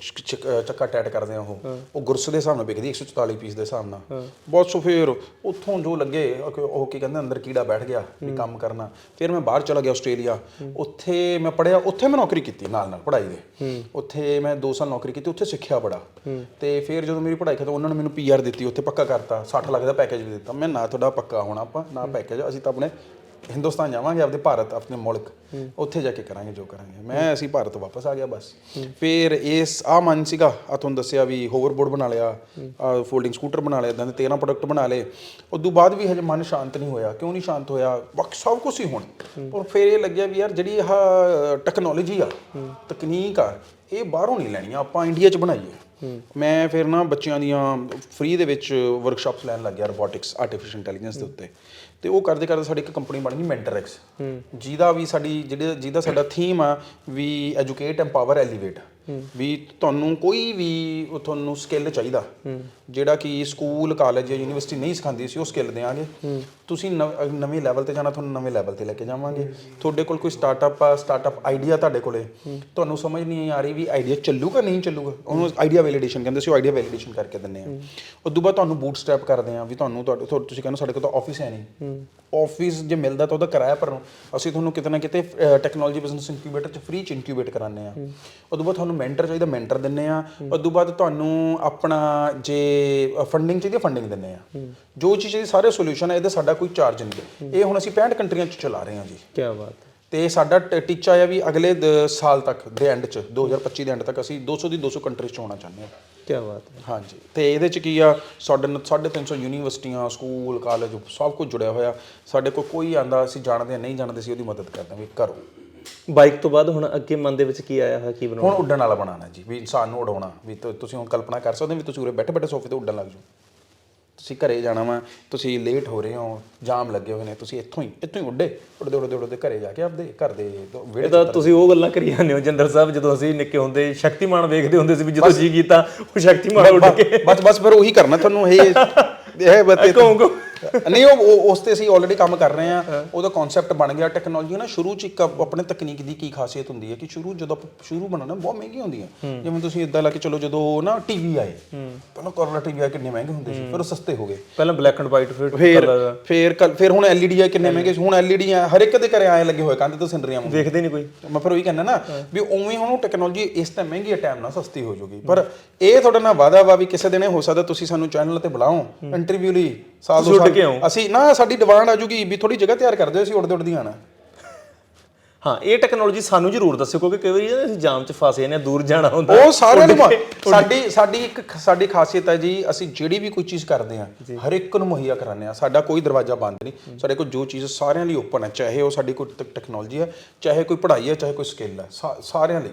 B: ਚੱਕਾ ਟੈਟ ਕਰਦੇ ਆ ਉਹ। ਉਹ ਗੁਰਸ ਦੇ ਹਿਸਾਬ ਨਾਲ ਵਿਕਦੀ 144 ਪੀਸ ਦੇ ਹਿਸਾਬ ਨਾਲ। ਬਸ ਫਿਰ ਉੱਥੋਂ ਜੋ ਲੱਗੇ ਉਹ ਕਿ- ਕਹਿੰਦੇ ਹੁੰਦੇ ਅੰਦਰ ਕੀੜਾ ਬੈਠ ਗਿਆ ਵੀ ਕੰਮ ਕਰਨਾ। ਫਿਰ ਮੈਂ ਬਾਹਰ ਚਲਾ ਗਿਆ ਆਸਟ੍ਰੇਲੀਆ। ਉੱਥੇ ਮੈਂ ਪੜਿਆ ਉੱਥੇ ਮੈਂ ਨੌਕਰੀ ਕੀਤੀ ਨਾਲ ਨਾਲ ਪੜ੍ਹਾਈ ਦੇ। ਉੱਥੇ ਮੈਂ 2 ਸਾਲ ਨੌਕਰੀ ਕੀਤੀ ਉੱਥੇ ਸਿੱਖਿਆ ਬੜਾ। ਤੇ ਫਿਰ ਜਦੋਂ ਮੇਰੀ ਪੜ੍ਹਾਈ ਖਤਮ ਉਹਨਾਂ ਨੇ ਮੈਨੂੰ ਪੀਆਰ ਦਿੱਤੀ ਉੱਥੇ ਪੱਕਾ ਕਰਤਾ 60 ਲੱਖ ਦਾ ਪੈਕੇਜ ਵੀ ਦਿੱਤਾ। ਮੈਂ ਨਾ ਤੁਹਾਡਾ ਪੱਕਾ ਹੋਣਾ ਆਪਾਂ ਨਾ ਪੈਕੇਜ ਅਸੀਂ ਤਾਂ ਆਪਣੇ ਹਿੰਦੁਸਤਾਨ ਜਾਵਾਂਗੇ, ਆਪਦੇ ਭਾਰਤ, ਆਪਣੇ ਮੁਲਕ। ਉੱਥੇ ਜਾ ਕੇ ਕਰਾਂਗੇ, ਜੋ ਕਰਾਂਗੇ। ਮੈਂ ਅਸੀਂ ਭਾਰਤ ਵਾਪਸ ਆ ਗਿਆ ਬਸ। ਫਿਰ ਇਸ ਆ ਮਨ ਸੀਗਾ ਆ ਤੁਹਾਨੂੰ ਦੱਸਿਆ ਵੀ ਹੋਵਰਬੋਰਡ ਬਣਾ ਲਿਆ ਫੋਲਡਿੰਗ ਸਕੂਟਰ ਬਣਾ ਲਿਆ ਇਦਾਂ ਦੇ 13 ਪ੍ਰੋਡਕਟ ਬਣਾ ਲਏ। ਉਦੋਂ ਬਾਅਦ ਵੀ ਹਜੇ ਮਨ ਸ਼ਾਂਤ ਨਹੀਂ ਹੋਇਆ। ਕਿਉਂ ਨਹੀਂ ਸ਼ਾਂਤ ਹੋਇਆ? ਬਾਕੀ ਸਭ ਕੁਝ ਹੀ ਹੁਣ। ਪਰ ਫਿਰ ਇਹ ਲੱਗਿਆ ਵੀ ਯਾਰ ਜਿਹੜੀ ਆਹ ਟੈਕਨੋਲੋਜੀ ਆ, ਤਕਨੀਕ ਆ, ਇਹ ਬਾਹਰੋਂ ਨਹੀਂ ਲੈਣੀ। ਆਪਾਂ ਇੰਡੀਆ 'ਚ ਬਣਾਈਏ। ਮੈਂ ਫਿਰ ਨਾ ਬੱਚਿਆਂ ਦੀਆਂ ਫ੍ਰੀ ਦੇ ਵਿੱਚ ਵਰਕਸ਼ਾਪਸ ਲੈਣ ਲੱਗ ਗਿਆ ਰੋਬੋਟਿਕਸ ਆਰਟੀਫੀਸ਼ੀਅਲ ਇੰਟੈਲੀਜੈਂਸ ਦੇ ਉੱਤੇ। ਤੇ ਉਹ ਕਰਦੇ ਕਰਦੇ ਸਾਡੀ ਇੱਕ ਕੰਪਨੀ ਬਣ ਗਈ ਮੈਂਟਰਐਕਸ ਜਿਹਦਾ ਵੀ ਸਾਡੀ ਜਿਹੜੇ ਜਿਹਦਾ ਸਾਡਾ ਥੀਮ ਆ ਵੀ ਐਜੂਕੇਟ ਐਮਪਾਵਰ ਐਲੀਵੇਟ ਵੀ ਤੁਹਾਨੂੰ ਕੋਈ ਵੀ ਤੁਹਾਨੂੰ ਸਕਿੱਲ ਚਾਹੀਦਾ। ਜਿਹੜਾ ਕਿ ਸਕੂਲ ਕਾਲਜ ਜਾਂ ਯੂਨੀਵਰਸਿਟੀ ਨਹੀਂ ਸਿਖਾਉਂਦੀ ਸੀ ਉਹ ਸਕਿੱਲ ਦੇਾਂਗੇ ਤੁਸੀਂ ਨਵ- ਨਵੇਂ ਲੈਵਲ ਤੇ ਜਾਣਾ, ਤੁਹਾਨੂੰ ਨਵੇਂ ਲੈਵਲ ਤੇ ਲੈ ਕੇ ਜਾਵਾਂਗੇ। ਤੁਹਾਡੇ ਕੋਲ ਕੋਈ ਸਟਾਰਟਅਪ ਆ ਸਟਾਰਟਅਪ ਆਈਡੀਆ ਤੁਹਾਡੇ ਕੋਲੇ। ਤੁਹਾਨੂੰ ਸਮਝ ਨਹੀਂ ਆ ਰਹੀ ਵੀ ਆਈਡੀਆ ਚੱਲੂਗਾ, ਨਹੀਂ ਚੱਲੂਗਾ। ਉਹਨੂੰ ਆਈਡੀਆ ਵੈਲੀਡੇਸ਼ਨ ਕਹਿੰਦੇ ਸੀ, ਉਹ ਆਈਡੀਆ ਵੈਲੀਡੇਸ਼ਨ ਕਰਕੇ ਦਿੰਨੇ ਆ। ਉਸ ਤੋਂ ਬਾਅਦ ਤੁਹਾਨੂੰ ਬੂਟਸਟ੍ਰੈਪ ਕਰਦੇ ਆ ਵੀ ਤੁਹਾਨੂੰ ਤੁਹਾਡੇ ਤੁਹਾਡੇ- ਤੁਸੀਂ ਕਹਿੰਦੇ ਸਾਡੇ ਕੋਲ ਤਾਂ ਆਫਿਸ ਹੈ ਨਹੀਂ। ਆਫਿਸ ਜੇ ਮਿਲਦਾ ਤਾਂ ਉਹਦਾ ਕਿਰਾਇਆ ਭਰੋ। ਅਸੀਂ ਤੁਹਾਨੂੰ ਕਿਤੇ ਨਾ ਕਿਤੇ ਟੈਕਨੋਲੋਜੀ ਬਿਜ਼ਨਸ ਇਨਕਿਊਬੇਟਰ ਚ ਫ੍ਰੀ ਚ ਇਨਕਿਊਬੇਟ ਕਰਾਉਂਦੇ ਆ। ਉਸ ਤੋਂ ਬਾਅਦ ਤੁਹਾਨੂੰ ਮੈਂਟਰ ਚਾਹੀਦਾ ਮੈਂਟਰ ਦਿੰਨੇ ਆ। ਉਸ ਤੋਂ ਬਾਅਦ ਤੁਹਾਨੂੰ ਆਪਣਾ ਜੇ ਫੰਡਿੰਗ ਚਾਹੀਦੀ ਫੰਡਿੰਗ ਦਿੰਨੇ ਆ। ਜੋ ਚੀਜ਼ ਦੀ ਸਾਰੇ ਸੋਲੂਸ਼ਨ ਹੈ ਇਹਦਾ ਸਾਡਾ ਕੋਈ ਚਾਰਜ ਨਹੀਂ ਇਹ ਹੁਣ ਅਸੀਂ 65 ਕੰਟਰੀਆਂ ਚ ਚਲਾ ਰਹੇ ਹਾਂ ਜੀ।
A: ਕੀ ਬਾਤ ਹੈ।
B: ਤੇ ਸਾਡਾ ਟੀਚਾ ਹੈ ਵੀ ਅਗਲੇ ਸਾਲ ਤੱਕ ਦੇ ਐਂਡ ਚ 2025 ਦੇ ਐਂਡ ਤੱਕ ਅਸੀਂ 200 ਦੀ 200 ਕੰਟਰੀਜ਼ ਚ ਹੋਣਾ ਚਾਹੁੰਦੇ ਹਾਂ।
A: ਕੀ ਬਾਤ ਹੈ।
B: ਹਾਂਜੀ। ਤੇ ਇਹਦੇ ਚ ਕੀ ਆ ਸਾਡੇ ਨਾਲ 350 ਯੂਨੀਵਰਸਿਟੀਆਂ ਸਕੂਲ ਕਾਲਜ ਸਭ ਕੁਝ ਜੁੜਿਆ ਹੋਇਆ। ਸਾਡੇ ਕੋਲ ਕੋਈ ਆਂਦਾ ਅਸੀਂ ਜਾਣਦੇ ਹਾਂ, ਨਹੀਂ ਜਾਣਦੇ ਸੀ ਉਹਦੀ ਮਦਦ ਕਰਦੇ ਹਾਂ ਵੀ ਕਰੋ
A: ਬਾਈਕ ਤੋਂ ਬਾਅਦ ਹੁਣ ਅੱਗੇ ਮਨ ਦੇ ਵਿੱਚ ਕੀ ਆਇਆ ਹੋਇਆ ਕੀ ਬਣਾਉਣਾ?
B: ਹੁਣ ਉੱਡਣ ਵਾਲਾ ਬਣਾਉਣਾ ਜੀ ਵੀ ਇਨਸਾਨ ਨੂੰ ਉਡਾਉਣਾ ਵੀ ਤੁਸੀਂ ਹੁਣ ਕਲਪਨਾ ਕਰ ਸਕਦੇ ਹੋ ਵੀ ਤੁਸੀਂ ਉਰੇ ਬੈਠੇ ਬੈਠੇ ਸੋਫੇ ਤੇ ਉੱਡਣ ਲੱਗ ਜਾਓ। ਤੁਸੀਂ ਘਰੇ ਜਾਣਾ ਵਾ ਤੁਸੀਂ ਲੇਟ ਹੋ ਰਹੇ ਹੋ ਜਾਮ ਲੱਗੇ ਹੋਏ ਨੇ ਤੁਸੀਂ ਇੱਥੋਂ ਹੀ ਇੱਥੋਂ ਹੀ ਉੱਡੇ ਉੱਡਦੇ ਉੱਡਦੇ ਉੱਡਦੇ ਘਰੇ ਜਾ ਕੇ ਆਪਦੇ ਘਰ ਦੇ ਦੋ- ਵਿਹੜੇ
A: ਇਹ ਤਾਂ ਤੁਸੀਂ ਉਹ ਗੱਲਾਂ ਕਰੀ ਜਾਂਦੇ ਹੋ ਜਿੰਦਰ ਸਾਹਿਬ ਜਦੋਂ ਅਸੀਂ ਨਿੱਕੇ ਹੁੰਦੇ ਸ਼ਕਤੀਮਾਨ ਵੇਖਦੇ ਹੁੰਦੇ ਸੀ ਵੀ ਜਦੋਂ ਜੀ ਕੀਤਾ ਉਹ ਸ਼ਕਤੀਮਾਨ ਉੱਡ ਕੇ।
B: ਬਸ ਬਸ ਫਿਰ ਉਹੀ ਕਰਨਾ ਤੁਹਾਨੂੰ ਇਹ ਇਹ ਬਤੇ
A: ਕਹੂੰਗਾ
B: ਨਹੀਂ ਉਹ ਉਸ ਤੇ ਅਸੀਂ ਆਲਰੇਡੀ ਕੰਮ ਕਰ ਰਹੇ ਆ ਉਹਦਾ ਕਨਸੈਪਟ ਬਣ ਗਿਆ। ਟੈਕਨੋਲੋਜੀ ਨਾ ਸ਼ੁਰੂ ਚ ਇੱਕ ਆਪਣੇ ਤਕਨੀਕ ਦੀ ਕੀ ਖਾਸੀਅਤ ਹੁੰਦੀ ਹੈ ਕਿ ਸ਼ੁਰੂ ਜਦੋਂ ਸ਼ੁਰੂ ਬਣਾਉਣਾ ਬਹੁਤ ਮਹਿੰਗੀਆਂ ਹੁੰਦੀਆਂ। ਜਿਵੇਂ ਤੁਸੀਂ ਇਦਾਂ ਲਾ ਕੇ ਚਲੋ ਜਦੋਂ ਨਾ ਟੀਵੀ ਆਏ ਪਹਿਲਾਂ ਕਲਰ ਟੀਵੀ ਆਏ ਕਿੰਨੇ ਮਹਿੰਗੇ ਹੁੰਦੇ ਸੀ ਫਿਰ ਉਹ ਸਸਤੇ ਹੋ ਗਏ।
A: ਪਹਿਲਾਂ ਬਲੈਕ ਐਂਡ ਵਾਈਟ ਫਿਰ
B: ਫਿਰ ਫਿਰ ਹੁਣ ਐਲਈਡੀ ਆ ਕਿੰਨੇ ਮਹਿੰਗੇ ਹੁਣ ਐਲਈਡੀ ਆ ਹਰ ਇੱਕ ਦੇ ਘਰੇ ਆਏ ਲੱਗੇ ਹੋਏ ਕੰਧ ਤੋਂ ਸਿਨਰੀਆਂ ਵਾਂਗੂ।
A: ਵੇਖਦੇ ਨਹੀਂ ਕੋਈ।
B: ਮੈਂ ਫਿਰ ਉਹੀ ਕਹਿੰਦਾ ਨਾ ਵੀ ਉਵੇਂ ਹੁਣ ਟੈਕਨੋਲੋਜੀ ਇਸ ਟਾਈਮ ਮਹਿੰਗੀ ਹੈ ਟਾਈਮ ਨਾਲ ਸਸਤੀ ਹੋ ਜਾਊਗੀ ਪਰ ਇਹ ਤੁਹਾਡੇ ਨਾਲ ਵਾਦਾ ਵਾ ਵੀ ਕਿਸੇ ਦਿਨ ਹੋ ਸਕਦਾ ਤੁਸੀਂ ਸਾਨੂੰ ਚੈਨਲ ਤੇ ਬੁਲਾਓ ਇੰਟਰਵਿਊ ਲਈ ਸਾਲ ਦੋ ਸਾਲ
A: ਕੇ ਆਓ।
B: ਅਸੀਂ ਨਾ ਸਾਡੀ ਡਿਮਾਂਡ ਆ ਜੂਗੀ ਵੀ ਥੋੜੀ ਜਗ੍ਹਾ ਤਿਆਰ ਕਰ ਦਿਓ ਅਸੀਂ ਉੜਦੇ ਉੜਦੀ ਆਣਾ
A: ਹਾਂ ਇਹ ਟੈਕਨੋਲੋਜੀ ਸਾਨੂੰ ਜ਼ਰੂਰ ਦੱਸਿਓ ਕਿਉਂਕਿ ਕਈ ਵਾਰੀ ਨਾ ਅਸੀਂ ਜਾਮ 'ਚ ਫਸ ਹਾਂ ਦੂਰ ਜਾਣਾ ਹੁੰਦਾ।
B: ਉਹ ਸਾਰਿਆਂ ਨੂੰ ਸਾਡੀ ਸਾਡੀ ਇੱਕ ਸਾਡੀ ਖਾਸੀਅਤ ਹੈ ਜੀ ਅਸੀਂ ਜਿਹੜੀ ਵੀ ਕੋਈ ਚੀਜ਼ ਕਰਦੇ ਆ ਹਰ ਇੱਕ ਨੂੰ ਮੁਹੱਈਆ ਕਰਾਉਂਦੇ ਆ ਸਾਡਾ ਕੋਈ ਦਰਵਾਜ਼ਾ ਬੰਦ ਨਹੀਂ। ਸਾਡੇ ਕੋਲ ਜੋ ਚੀਜ਼ ਸਾਰਿਆਂ ਲਈ ਓਪਨ ਹੈ ਚਾਹੇ ਉਹ ਸਾਡੀ ਕੋਈ ਟੈਕਨੋਲੋਜੀ ਹੈ ਚਾਹੇ ਕੋਈ ਪੜ੍ਹਾਈ ਹੈ ਚਾਹੇ ਕੋਈ ਸਕਿੱਲ ਹੈ ਸਾਰਿਆਂ ਲਈ।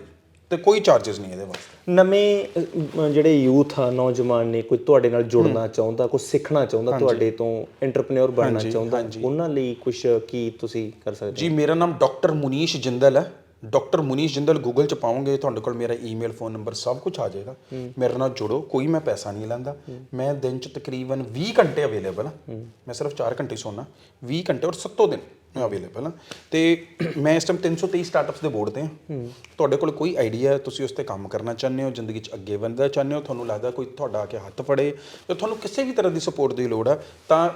B: ਤੇ ਕੋਈ ਚਾਰजेस ਨਹੀਂ ਇਹਦੇ ਵਾਸਤੇ
A: ਨਵੇਂ ਅਹ, ਜਿਹੜੇ ਯੂਥ ਆ ਨੌਜਵਾਨ ਨੇ ਕੋਈ ਤੁਹਾਡੇ ਨਾਲ ਜੁੜਨਾ ਚਾਹੁੰਦਾ ਕੁਝ ਸਿੱਖਣਾ ਚਾਹੁੰਦਾ ਤੁਹਾਡੇ ਤੋਂ ਐਂਟਰਪ੍ਰੈਨਿਓਰ ਬਣਨਾ ਚਾਹੁੰਦਾ ਉਹਨਾਂ ਲਈ ਕੁਝ ਕੀ ਤੁਸੀਂ ਕਰ ਸਕਦੇ
B: ਜੀ ਮੇਰਾ ਨਾਮ ਡਾਕਟਰ ਮੁਨੀਸ਼ ਜਿੰਦਲ ਹੈ। ਡਾਕਟਰ ਮੁਨੀਸ਼ ਜਿੰਦਲ ਗੂਗਲ ਚ ਪਾਉਂਗੇ ਤੁਹਾਡੇ ਕੋਲ ਮੇਰਾ ਈਮੇਲ ਫੋਨ ਨੰਬਰ ਸਭ ਕੁਝ ਆ ਜਾਏਗਾ। ਮੇਰੇ ਨਾਲ ਜੁੜੋ ਕੋਈ ਮੈਂ ਪੈਸਾ ਨਹੀਂ ਲੈਂਦਾ। ਮੈਂ ਦਿਨ ਚ ਤਕਰੀਬਨ 20 ਘੰਟੇ ਅਵੇਲੇਬਲ ਹਾਂ। ਮੈਂ ਸਿਰਫ 4 ਘੰਟੇ ਸੌਣਾ 20 ਘੰਟੇ ਔਰ ਸੱਤੋਂ ਦਿਨ। ਮੈਂ ਅਵੇਲੇਬਲ ਹਾਂ ਤੇ ਮੈਂ ਇਸ ਟਾਈਮ 323 ਸਟਾਰਟਅਪਸ ਦੇ ਬੋਰਡ ਤੇ ਹਾਂ। ਤੁਹਾਡੇ ਕੋਲ ਕੋਈ ਆਈਡੀਆ ਹੈ ਤੁਸੀਂ ਉਸ ਤੇ ਕੰਮ ਕਰਨਾ ਚਾਹੁੰਦੇ ਹੋ ਜ਼ਿੰਦਗੀ 'ਚ ਅੱਗੇ ਵਧਣਾ ਚਾਹੁੰਦੇ ਹੋ ਤੁਹਾਨੂੰ ਲੱਗਦਾ ਕੋਈ ਤੁਹਾਡਾ ਆ ਕੇ ਹੱਥ ਫੜੇ ਤੇ ਤੁਹਾਨੂੰ ਕਿਸੇ ਵੀ ਤਰ੍ਹਾਂ ਦੀ ਸਪੋਰਟ ਦੀ ਲੋੜ ਹੈ ਤਾਂ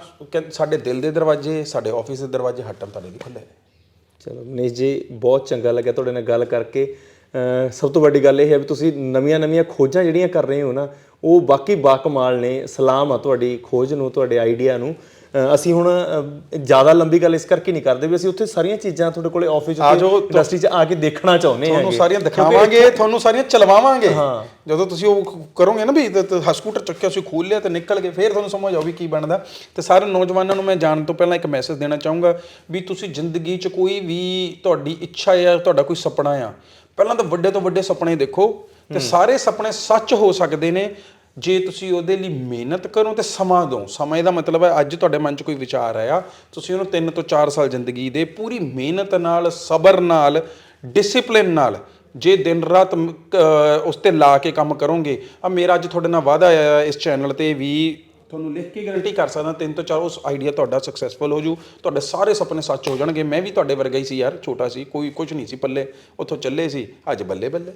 B: ਸਾਡੇ ਦਿਲ ਦੇ ਦਰਵਾਜ਼ੇ ਸਾਡੇ ਆਫਿਸ ਦੇ ਦਰਵਾਜ਼ੇ ਹੱਟਣ ਤੁਹਾਡੇ ਲਈ ਖੁੱਲੇ ਨੇ।
A: ਚਲੋ ਮਨੀਸ਼ ਜੀ ਬਹੁਤ ਚੰਗਾ ਲੱਗਿਆ ਤੁਹਾਡੇ ਨਾਲ ਗੱਲ ਕਰਕੇ। ਸਭ ਤੋਂ ਵੱਡੀ ਗੱਲ ਇਹ ਹੈ ਵੀ ਤੁਸੀਂ ਨਵੀਆਂ-ਨਵੀਆਂ ਖੋਜਾਂ ਜਿਹੜੀਆਂ ਕਰ ਰਹੇ ਹੋ ਨਾ ਉਹ ਬਾਕੀ ਬਾਕਮਾਲ ਨੇ ਸਲਾਮ ਆ ਤੁਹਾਡੀ ਖੋਜ ਨੂੰ ਤੁਹਾਡੇ ਆਈਡੀਆ ਨੂੰ। ਅਸੀਂ ਹੁਣ ਜ਼ਿਆਦਾ ਲੰਬੀ ਗੱਲ ਇਸ ਕਰਕੇ ਨਹੀਂ ਕਰਦੇ ਵੀ ਅਸੀਂ ਉੱਥੇ ਸਾਰੀਆਂ ਚੀਜ਼ਾਂ ਤੁਹਾਡੇ ਕੋਲੇ ਆਫਿਸ
B: ਜਾਓ,
A: ਇੰਡਸਟਰੀ 'ਚ ਆ ਕੇ ਦੇਖਣਾ ਚਾਹੁੰਦੇ ਹਾਂ
B: ਤੁਹਾਨੂੰ ਸਾਰੀਆਂ ਦਿਖਾਵਾਂਗੇ ਤੁਹਾਨੂੰ ਸਾਰੀਆਂ ਚਲਵਾਵਾਂਗੇ। ਜਦੋਂ ਤੁਸੀਂ ਉਹ ਕਰੋਗੇ ਨਾ ਵੀ ਸਕੂਟਰ ਚੱਕਿਆ ਸੀ ਖੋਲ ਲਿਆ ਤੇ ਨਿਕਲ ਗਏ ਫਿਰ ਤੁਹਾਨੂੰ ਸਮਝ ਆਉ ਵੀ ਕੀ ਬਣਦਾ। ਤੇ ਸਾਰੇ ਨੌਜਵਾਨਾਂ ਨੂੰ ਮੈਂ ਜਾਣ ਤੋਂ ਪਹਿਲਾਂ ਇੱਕ ਮੈਸੇਜ ਦੇਣਾ ਚਾਹੂੰਗਾ ਵੀ ਤੁਸੀਂ ਜ਼ਿੰਦਗੀ 'ਚ ਕੋਈ ਵੀ ਤੁਹਾਡੀ ਇੱਛਾ ਹੈ ਤੁਹਾਡਾ ਕੋਈ ਸੁਪਨਾ ਆ ਪਹਿਲਾਂ ਤਾਂ ਵੱਡੇ ਤੋਂ ਵੱਡੇ ਸੁਪਨੇ ਦੇਖੋ। ਤੇ ਸਾਰੇ ਸੁਪਨੇ ਸੱਚ ਹੋ ਸਕਦੇ ਨੇ ਜੇ ਤੁਸੀਂ ਉਹਦੇ ਲਈ ਮਿਹਨਤ ਕਰੋ ਤੇ ਸਮਾਂ ਦਿਓ। ਸਮੇਂ ਦਾ ਮਤਲਬ ਹੈ, ਅੱਜ ਤੁਹਾਡੇ ਮਨ 'ਚ ਕੋਈ ਵਿਚਾਰ ਆਇਆ, ਤੁਸੀਂ ਉਹਨੂੰ 3 ਤੋਂ 4 ਸਾਲ ਜ਼ਿੰਦਗੀ ਦੇ ਪੂਰੀ ਮਿਹਨਤ ਨਾਲ, ਸਬਰ ਨਾਲ ਡਿਸਪਲਿਨ ਨਾਲ, ਜੇ ਦਿਨ ਰਾਤ ਉਸ ਤੇ ਲਾ ਕੇ ਕੰਮ ਕਰੋਗੇ ਆ ਮੇਰਾ ਅੱਜ ਤੁਹਾਡੇ ਨਾਲ ਵਾਅਦਾ ਆਇਆ ਇਸ ਚੈਨਲ ਤੇ ਵੀ ਤੁਹਾਨੂੰ ਲਿਖ ਕੇ ਗਾਰੰਟੀ ਕਰ ਸਕਦਾ, ਤਿੰਨ ਤੋਂ ਚਾਰ ਉਸ ਆਈਡੀਆ ਤੁਹਾਡਾ ਸਕਸੈਸਫੁਲ ਹੋ ਜੂ ਤੁਹਾਡੇ ਸਾਰੇ ਸੁਪਨੇ ਸੱਚ ਹੋ ਜਾਣਗੇ। ਮੈਂ ਵੀ ਤੁਹਾਡੇ ਵਰਗਾ ਹੀ ਸੀ ਯਾਰ, ਛੋਟਾ ਸੀ, ਕੋਈ ਕੁਝ ਨਹੀਂ ਸੀ ਪੱਲੇ, ਉੱਥੋਂ ਚੱਲੇ ਸੀ, ਅੱਜ ਬੱਲੇ ਬੱਲੇ।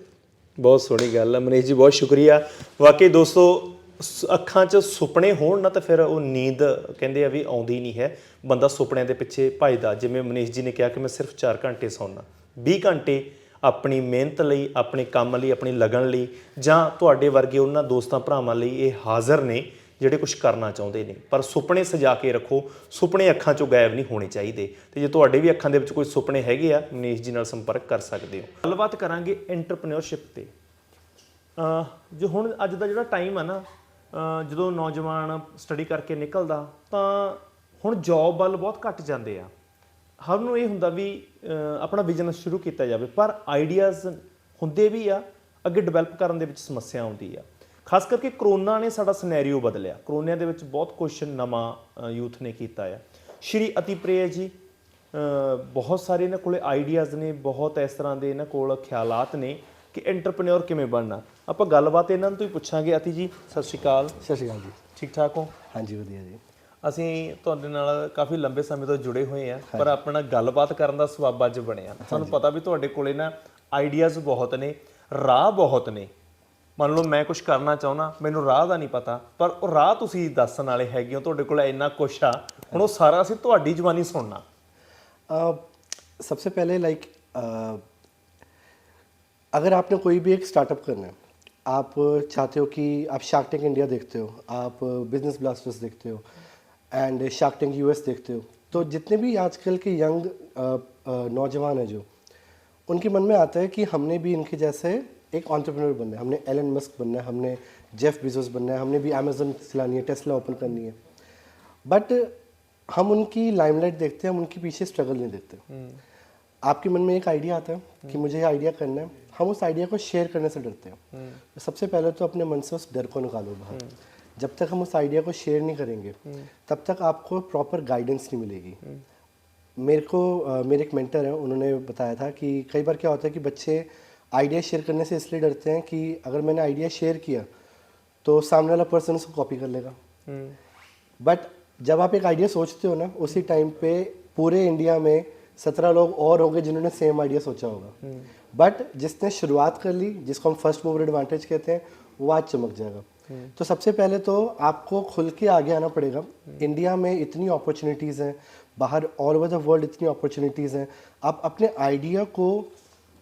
A: ਬਹੁਤ ਸੋਹਣੀ ਗੱਲ ਹੈ ਮਨੀਸ਼ ਜੀ, ਬਹੁਤ ਸ਼ੁਕਰੀਆ। ਵਾਕਈ ਦੋਸਤੋ, ਸ- ਅੱਖਾਂ 'ਚ ਸੁਪਨੇ ਹੋਣ ਨਾ ਤਾਂ ਫਿਰ ਉਹ ਨੀਂਦ ਕਹਿੰਦੇ ਆ ਵੀ ਆਉਂਦੀ ਨਹੀਂ ਹੈ। ਬੰਦਾ ਸੁਪਨਿਆਂ ਦੇ ਪਿੱਛੇ ਭੱਜਦਾ, ਜਿਵੇਂ ਮਨੀਸ਼ ਜੀ ਨੇ ਕਿਹਾ ਕਿ ਮੈਂ ਸਿਰਫ 4 ਘੰਟੇ ਸੌਣਾ 20 ਘੰਟੇ ਆਪਣੀ ਮਿਹਨਤ ਲਈ, ਆਪਣੇ ਕੰਮ ਲਈ, ਆਪਣੀ ਲਗਨ ਲਈ ਜਾਂ ਤੁਹਾਡੇ ਵਰਗੇ ਉਹਨਾਂ ਦੋਸਤਾਂ ਭਰਾਵਾਂ ਲਈ ਇਹ ਹਾਜ਼ਰ ਨੇ। ਜਿਹੜੇ ਕੁਝ ਕਰਨਾ ਚਾਹੁੰਦੇ ਨੇ। ਪਰ ਸੁਪਨੇ ਸਜਾ ਕੇ ਰੱਖੋ, ਸੁਪਨੇ ਅੱਖਾਂ 'ਚੋਂ ਗਾਇਬ ਨਹੀਂ ਹੋਣੇ ਚਾਹੀਦੇ। ਤੇ ਜੇ ਤੁਹਾਡੇ ਵੀ ਅੱਖਾਂ ਦੇ ਵਿੱਚ ਕੋਈ ਸੁਪਨੇ ਹੈਗੇ ਆ, ਮਨੀਸ਼ ਜੀ ਨਾਲ ਸੰਪਰਕ ਕਰ ਸਕਦੇ ਹੋ। ਗੱਲਬਾਤ ਕਰਾਂਗੇ ਐਂਟਰਪ੍ਰੀਨਿਓਰਸ਼ਿਪ ਤੇ। ਜੋ ਹੁਣ ਅੱਜ ਦਾ ਜਿਹੜਾ ਟਾਈਮ ਆ ਨਾ ਜਦੋਂ ਨੌਜਵਾਨ ਸਟੱਡੀ ਕਰਕੇ ਨਿਕਲਦਾ, ਤਾਂ ਹੁਣ ਜੌਬ ਵੱਲ ਬਹੁਤ ਘੱਟ ਜਾਂਦੇ ਆ। ਹਰ ਨੂੰ ਇਹ ਹੁੰਦਾ ਵੀ ਆਪਣਾ ਬਿਜ਼ਨਸ ਸ਼ੁਰੂ ਕੀਤਾ ਜਾਵੇ, ਪਰ ਆਈਡੀਆਜ਼ ਹੁੰਦੇ ਵੀ ਆ, ਅੱਗੇ ਡਿਵੈਲਪ ਕਰਨ ਦੇ ਵਿੱਚ ਸਮੱਸਿਆ ਆਉਂਦੀ ਆ। ਖਾਸ ਕਰਕੇ ਕਰੋਨਾ ਨੇ ਸਾਡਾ ਸਿਨੈਰੀਓ ਬਦਲਿਆ। ਕਰੋਨਾ ਦੇ ਵਿੱਚ ਬਹੁਤ ਕੁਝ ਨਵਾਂ ਯੂਥ ਨੇ ਕੀਤਾ ਆ। ਸ਼੍ਰੀ ਅਤਿਪ੍ਰਿਆ ਜੀ ਬਹੁਤ ਸਾਰੇ ਇਹਨਾਂ ਕੋਲੇ ਆਈਡੀਆਜ਼ ਨੇ ਬਹੁਤ ਇਸ ਤਰ੍ਹਾਂ ਦੇ ਇਹਨਾਂ ਕੋਲ ਖਿਆਲਾਤ ਨੇ ਕਿ ਐਂਟਰਪ੍ਰੀਨਿਓਰ ਕਿਵੇਂ ਬਣਨਾ। ਆਪਾਂ ਗੱਲਬਾਤ ਇਹਨਾਂ ਤੋਂ ਹੀ ਪੁੱਛਾਂਗੇ। ਅਤੀ ਜੀ ਸਤਿ ਸ਼੍ਰੀ ਅਕਾਲ।
C: ਸਤਿ ਸ਼੍ਰੀ ਅਕਾਲ ਜੀ।
A: ਠੀਕ ਠਾਕ ਹੋ?
C: ਹਾਂਜੀ ਵਧੀਆ ਜੀ।
A: ਅਸੀਂ ਤੁਹਾਡੇ ਨਾਲ ਕਾਫੀ ਲੰਬੇ ਸਮੇਂ ਤੋਂ ਜੁੜੇ ਹੋਏ ਆ ਪਰ ਆਪਣਾ ਗੱਲਬਾਤ ਕਰਨ ਦਾ ਸਵਾਬ ਅੱਜ ਬਣਿਆ। ਤੁਹਾਨੂੰ ਪਤਾ ਵੀ ਤੁਹਾਡੇ ਕੋਲੇ ਨਾ ਆਈਡੀਆਜ਼ ਬਹੁਤ ਨੇ ਰਾਹ ਬਹੁਤ ਨੇ। ਮੰਨ ਲਓ ਮੈਂ ਕੁਝ ਕਰਨਾ ਚਾਹੁੰਦਾ ਮੈਨੂੰ ਰਾਹ ਦਾ ਨਹੀਂ ਪਤਾ ਪਰ ਉਹ ਰਾਹ ਤੁਸੀਂ ਦੱਸਣ ਵਾਲੇ ਹੈਗੇ ਹੋ ਤੁਹਾਡੇ ਕੋਲ ਇੰਨਾ ਕੁਛ ਆ ਹੁਣ ਉਹ ਸਾਰਾ ਅਸੀਂ ਤੁਹਾਡੀ ਜ਼ੁਬਾਨੀ ਸੁਣਨਾ
C: अ, सबसे पहले लाइक अगर आपने कोई भी एक स्टार्टअप करना है आप चाहते हो कि आप शार्क टैंक इंडिया देखते हो आप बिजनेस ब्लास्टर्स देखते हो एंड शार्क टैंक यूएस देखते हो तो जितने भी आजकल के यंग नौजवान हैं जो उनके मन में आता है कि हमने भी इनके जैसे एक ऑन्टरप्रेन्योर बनना है। हमने एलन मस्क बनना है हमने जेफ बिजोस बनना है हमने भी अमेजन चलानी है टेस्ला ओपन करनी है। बट हम उनकी लाइमलाइट देखते हैं हम उनके पीछे स्ट्रगल नहीं देखते। आपके मन में एक आइडिया आता है कि मुझे ये आइडिया करना है। हम उस आइडिया को शेयर करने से डरते हैं। तो सबसे पहले तो अपने मन से उस डर को निकालो बाहर। जब तक हम उस आइडिया को शेयर नहीं करेंगे तब तक आपको प्रॉपर गाइडेंस नहीं मिलेगी। मेरे को मेरे एक मेंटर हैं उन्होंने बताया था कि कई बार क्या होता है कि बच्चे आइडिया शेयर करने से इसलिए डरते हैं कि अगर मैंने आइडिया शेयर किया तो सामने वाला पर्सन उसको कॉपी कर लेगा। बट जब आप एक आइडिया सोचते हो ना उसी टाइम पे पूरे इंडिया में सत्रह लोग और होंगे जिन्होंने सेम आइडिया सोचा होगा। बट जिसने शुरुआत कर ली जिसको हम फ़र्स्ट मूवर एडवांटेज कहते हैं वो आज चमक जाएगा। तो सबसे पहले तो आपको खुल के आगे आना पड़ेगा। इंडिया में इतनी अपॉर्चुनिटीज़ हैं बाहर ऑल ओवर द वर्ल्ड इतनी अपॉर्चुनिटीज़ हैं। आप अपने आइडिया को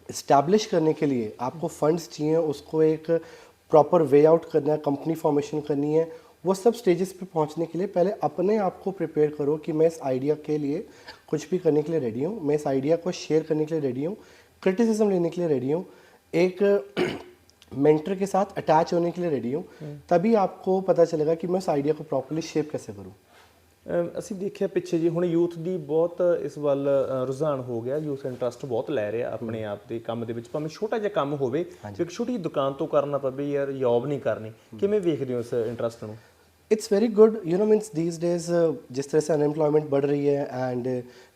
C: इस्टेब्लिश करने के लिए आपको फंड्स चाहिए उसको एक प्रॉपर वे आउट करना है कंपनी फॉर्मेशन करनी है वो सब स्टेजेस पे पहुँचने के लिए पहले अपने आप को प्रिपेयर करो कि मैं इस आइडिया के लिए कुछ भी करने के लिए रेडी हूँ मैं इस आइडिया को शेयर करने के लिए रेडी हूँ क्रिटिसिज्म लेने के लिए रेडी हूँ एक मेंटर के साथ अटैच होने के लिए रेडी हूँ तभी आपको पता चलेगा कि मैं उस आइडिया को प्रॉपरली शेप कैसे करूँ।
A: ਅਸੀਂ ਦੇਖਿਆ ਪਿੱਛੇ ਜੀ ਹੁਣ ਯੂਥ ਦੀ ਬਹੁਤ ਇਸ ਵੱਲ ਅ, ਰੁਝਾਨ ਹੋ ਗਿਆ ਯੂਥ ਇੰਟਰਸਟ ਬਹੁਤ ਲੈ ਰਿਹਾ ਆਪਣੇ ਆਪ ਦੇ ਕੰਮ ਦੇ ਵਿੱਚ ਭਾਵੇਂ ਛੋਟਾ ਜਿਹਾ ਕੰਮ ਹੋਵੇ ਜੇ ਇੱਕ ਛੋਟੀ ਜਿਹੀ ਦੁਕਾਨ ਤੋਂ ਕਰਨਾ ਪਵੇ ਯਾਰ ਜੌਬ ਨਹੀਂ ਕਰਨੀ ਕਿਵੇਂ ਵੇਖਦੇ ਹੋ ਇਸ इंटरेस्ट ਨੂੰ
C: it's very good you know means these days जिस तरह से अनएम्प्लॉयमेंट बढ़ रही है एंड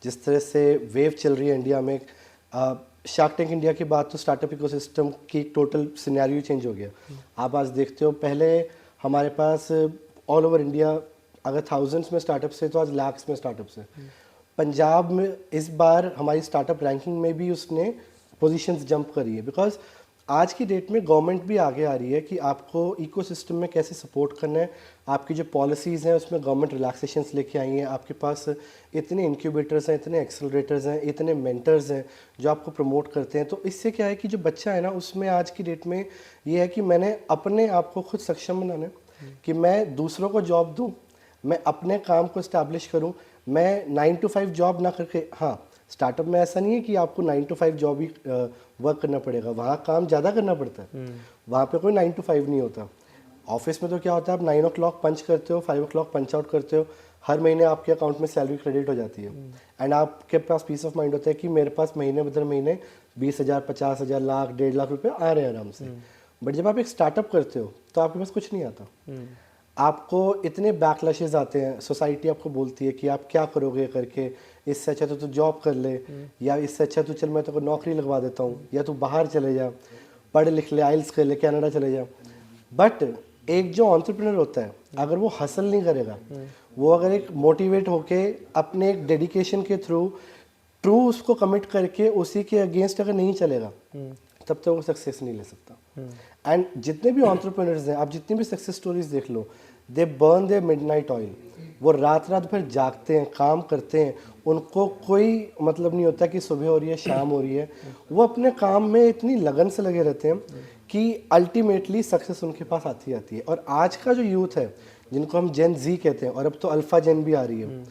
C: जिस तरह से वेव चल रही है इंडिया में शार्क टैंक इंडिया के बाद तो स्टार्टअप इकोसिस्टम की टोटल सिनेरियो चेंज हो गया आप आज देखते हो पहले हमारे पास ऑल ओवर इंडिया अगर थाउजेंड्स में स्टार्टअप्स है तो आज लाख्स में स्टार्टअप्स है। पंजाब में इस बार हमारी स्टार्टअप रैंकिंग में भी उसने पोजीशंस जंप करी है। बिकॉज़ आज की डेट में गवर्नमेंट भी आगे आ रही है कि आपको इकोसिस्टम में कैसे सपोर्ट करना है। आपकी जो पॉलिसीज़ हैं, उसमें गवर्नमेंट रिलैक्सेशंस लेके आई हैं। आपके पास इतने इंक्यूबेटर्स हैं, इतने एक्सेलरेटर्स हैं, इतने मेंटर्स हैं जो आपको प्रमोट करते हैं। तो इससे क्या है कि जो बच्चा है ना, उसमें आज की डेट में ये है कि मैंने अपने आप को खुद सक्षम बनाना है कि मैं दूसरों को जॉब दूँ मैं अपने काम को इस्टेब्लिश करूँ मैं नाइन टू फाइव जॉब ना करके हाँ स्टार्टअप में ऐसा नहीं है कि आपको नाइन टू फाइव जॉब ही वर्क करना पड़ेगा। वहाँ काम ज़्यादा करना पड़ता है। वहाँ पे कोई नाइन टू फाइव नहीं होता। ऑफ़िस में तो क्या होता है आप नाइन ओ क्लॉक पंच करते हो five o'clock punch out करते हो हर महीने आपके अकाउंट में सैलरी क्रेडिट हो जाती है। एंड आपके पास पीस ऑफ़ माइंड होता है कि मेरे पास महीने बदर महीने बीस हज़ार पचास हज़ार लाख डेढ़ लाख रुपए आ रहे हैं आराम से। बट जब आप एक स्टार्टअप करते हो तो आपके पास कुछ नहीं आता। आपको इतने बैकलैशेस आते हैं सोसाइटी आपको बोलती है कि आप क्या करोगे करके इससे अच्छा तो तू जॉब कर ले या इससे अच्छा तू चल मैं तो नौकरी लगवा देता हूँ या तू बाहर चले जा पढ़ लिख ले आइल्स कर ले कनाडा चले जा। बट एक जो ऑन्टरप्रिनर होता है अगर वो हसल नहीं करेगा वो अगर एक मोटिवेट होके अपने एक डेडिकेशन के थ्रू ट्रू उसको कमिट करके उसी के अगेंस्ट अगर नहीं चलेगा तब तक तो वो सक्सेस नहीं ले सकता। एंड जितने भी ऑन्टरप्रेनर्स हैं आप जितनी भी सक्सेस स्टोरीज देख लो they burn the midnight oil वो रात रात भर जागते हैं, काम करते हैं। उनको कोई मतलब नहीं होता कि सुबह हो रही है, शाम हो रही है। वो अपने काम में इतनी लगन से लगे रहते हैं कि अल्टीमेटली सक्सेस उनके पास आती आती है। और आज का जो यूथ है, जिनको हम जेन जी कहते हैं, और अब तो अल्फ़ा जेन भी आ रही है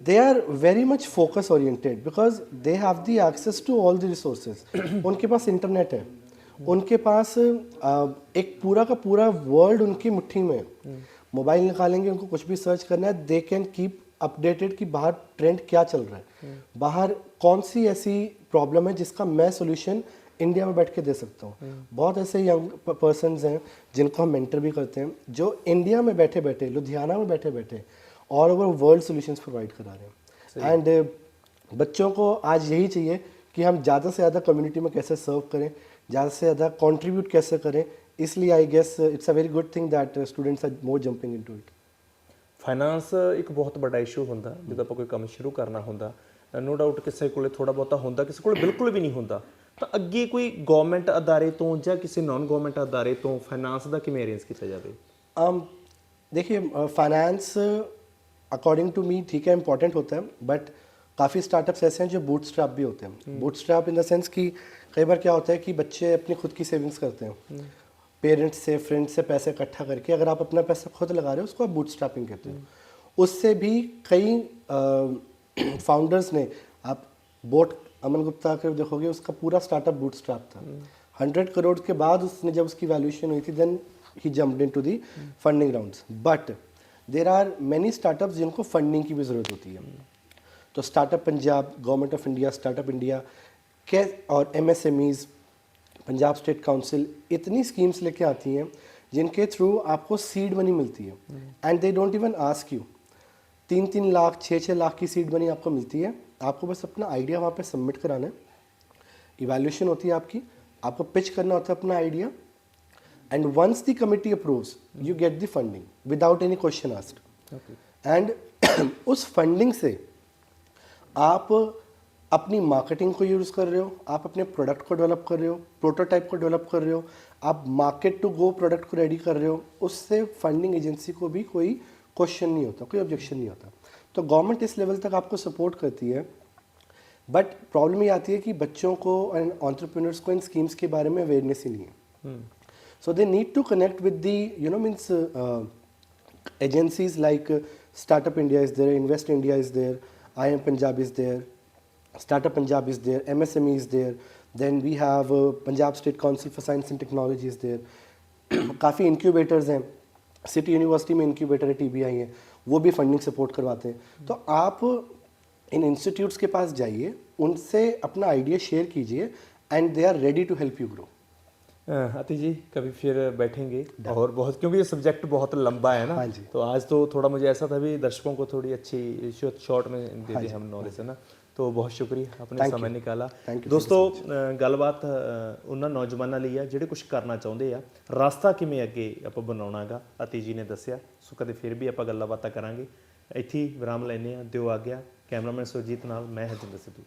C: they are very much focus oriented because they have the access to all the resources उनके पास इंटरनेट है। उनके पास एक पूरा का पूरा वर्ल्ड उनकी मुट्ठी में है। मोबाइल निकालेंगे उनको कुछ भी सर्च करना है दे कैन कीप अपडेटेड कि बाहर ट्रेंड क्या चल रहा है। बाहर कौन सी ऐसी प्रॉब्लम है जिसका मैं सोल्यूशन इंडिया में बैठ के दे सकता हूँ। बहुत ऐसे यंग पर्सन हैं जिनको हम मेंटर भी करते हैं जो इंडिया में बैठे बैठे लुधियाना में बैठे बैठे all over world solutions provide करा रहे हैं। एंड बच्चों को आज यही चाहिए कि हम ज़्यादा से ज़्यादा कम्युनिटी में कैसे सर्व करें ज़्यादा से ज़्यादा कंट्रीब्यूट कैसे करें इसलिए I guess it's a very good thing that students are more jumping into it
A: finance ਇੱਕ ਬਹੁਤ ਵੱਡਾ ਇਸ਼ੂ ਹੁੰਦਾ ਜਦੋਂ ਆਪਾਂ ਕੋਈ ਕੰਮ ਸ਼ੁਰੂ ਕਰਨਾ ਹੁੰਦਾ ਨੋ ਡਾਊਟ ਕਿਸੇ ਕੋਲੇ ਥੋੜਾ ਬਹੁਤਾ ਹੁੰਦਾ ਕਿਸੇ ਕੋਲੇ ਬਿਲਕੁਲ ਵੀ ਨਹੀਂ ਹੁੰਦਾ ਤਾਂ ਅੱਗੇ ਕੋਈ ਗਵਰਨਮੈਂਟ ਅਦਾਰੇ ਤੋਂ ਜਾਂ ਕਿਸੇ ਨਾਨ ਗਵਰਨਮੈਂਟ ਅਦਾਰੇ ਤੋਂ ਫਾਈਨਾਂਸ ਦਾ ਕਿਵੇਂ ਅਰੇਂਜ ਕੀਤਾ ਜਾਵੇ
C: um, देखिए फाइनेंस अकॉर्डिंग टू मी ठीक है इंपॉर्टेंट होता है बट काफ़ी स्टार्टअप्स ऐसे हैं जो बूट भी होते हैं बूट इन द सेंस कि कई बार क्या होता है कि बच्चे अपनी खुद की सेविंग्स करते हैं पेरेंट्स से फ्रेंड्स से पैसे इकट्ठा करके अगर आप अपना पैसा खुद लगा रहे हो उसको आप बूट कहते हो। उससे भी कई फाउंडर्स ने आप बोट अमन गुप्ता के देखोगे उसका पूरा स्टार्टअप बूट था। हंड्रेड करोड़ के बाद उसने जब उसकी वैल्यूएशन हुई थी then he jumped into the funding rounds but there are many startups जिनको फंडिंग की भी ज़रूरत होती है। तो startup Punjab government of India startup India के और एम पंजाब स्टेट काउंसिल इतनी स्कीम्स लेके आती हैं जिनके थ्रू आपको सीड मनी मिलती है। And they don't even ask you तीन तीन लाख छः छः लाख की सीड मनी आपको मिलती है। आपको बस अपना आइडिया वहाँ पे सबमिट कराना है। इवेल्यूशन होती है आपकी। आपको पिच करना होता है अपना idea and once the committee approves you get the funding without any question asked and उस फंडिंग से आप अपनी मार्केटिंग को यूज़ कर रहे हो आप अपने प्रोडक्ट को डेवलप कर रहे हो प्रोटोटाइप को डेवलप कर रहे हो आप मार्केट टू गो प्रोडक्ट को रेडी कर रहे हो उससे फंडिंग एजेंसी को भी कोई क्वेश्चन नहीं होता कोई ऑब्जेक्शन नहीं होता। तो गवर्नमेंट इस लेवल तक आपको सपोर्ट करती है बट प्रॉब्लम ये आती है कि बच्चों को एंड ऑन्टरप्रिनर्स को इन स्कीम्स के बारे में अवेयरनेस ही नहीं है। So they need to connect with the you know means agencies like startup India is India invest India is India I there, Punjab is there, Startup Punjab is there, MSME is there. Then we have uh, Punjab State Council for Science and Technology is there. काफ़ी incubators हैं। City university में incubator है टी है। वो भी funding support करवाते हैं। तो आप इन इंस्टीट्यूट्स के पास जाइए उनसे अपना आइडिया शेयर कीजिए and they are ready to help you grow
A: आती जी कभी फिर बैठेंगे और बहुत क्योंकि ये सब्जेक्ट बहुत लंबा है ना।
C: हाँ जी।
A: तो आज तो थोड़ा मुझे ऐसा था भी दर्शकों को थोड़ी अच्छी शॉर्ट में दे दी हम नॉलेज है ना। तो ਬਹੁਤ ਸ਼ੁਕਰੀਆ
C: Thank
A: ਸਮੇਂ. ਨਿਕਾਲਾ। ਦੋਸਤੋ ਗੱਲਬਾਤ ਉਹਨਾਂ ਨੌਜਵਾਨਾਂ ਲਈ ਆ ਜਿਹੜੇ ਕੁਝ ਕਰਨਾ ਚਾਹੁੰਦੇ ਆ ਰਸਤਾ ਕਿਵੇਂ ਅੱਗੇ ਆਪਾਂ ਬਣਾਉਣਾਗਾ? ਅਤੀ ਜੀ ਨੇ ਦੱਸਿਆ ਸੋ ਕਦੇ ਫਿਰ ਵੀ ਆਪਾਂ ਗੱਲਾਂ ਬਾਤਾਂ ਕਰਾਂਗੇ। ਇੱਥੇ ਵਿਰਾਮ ਲੈਨੇ ਆ ਦਿਓ ਆ ਗਿਆ ਕੈਮਰਾਮੈਨ ਸੁਰਜੀਤ ਨਾਲ ਮੈਂ ਹਰਜਿੰਦਰ ਸਿੱਧੂ।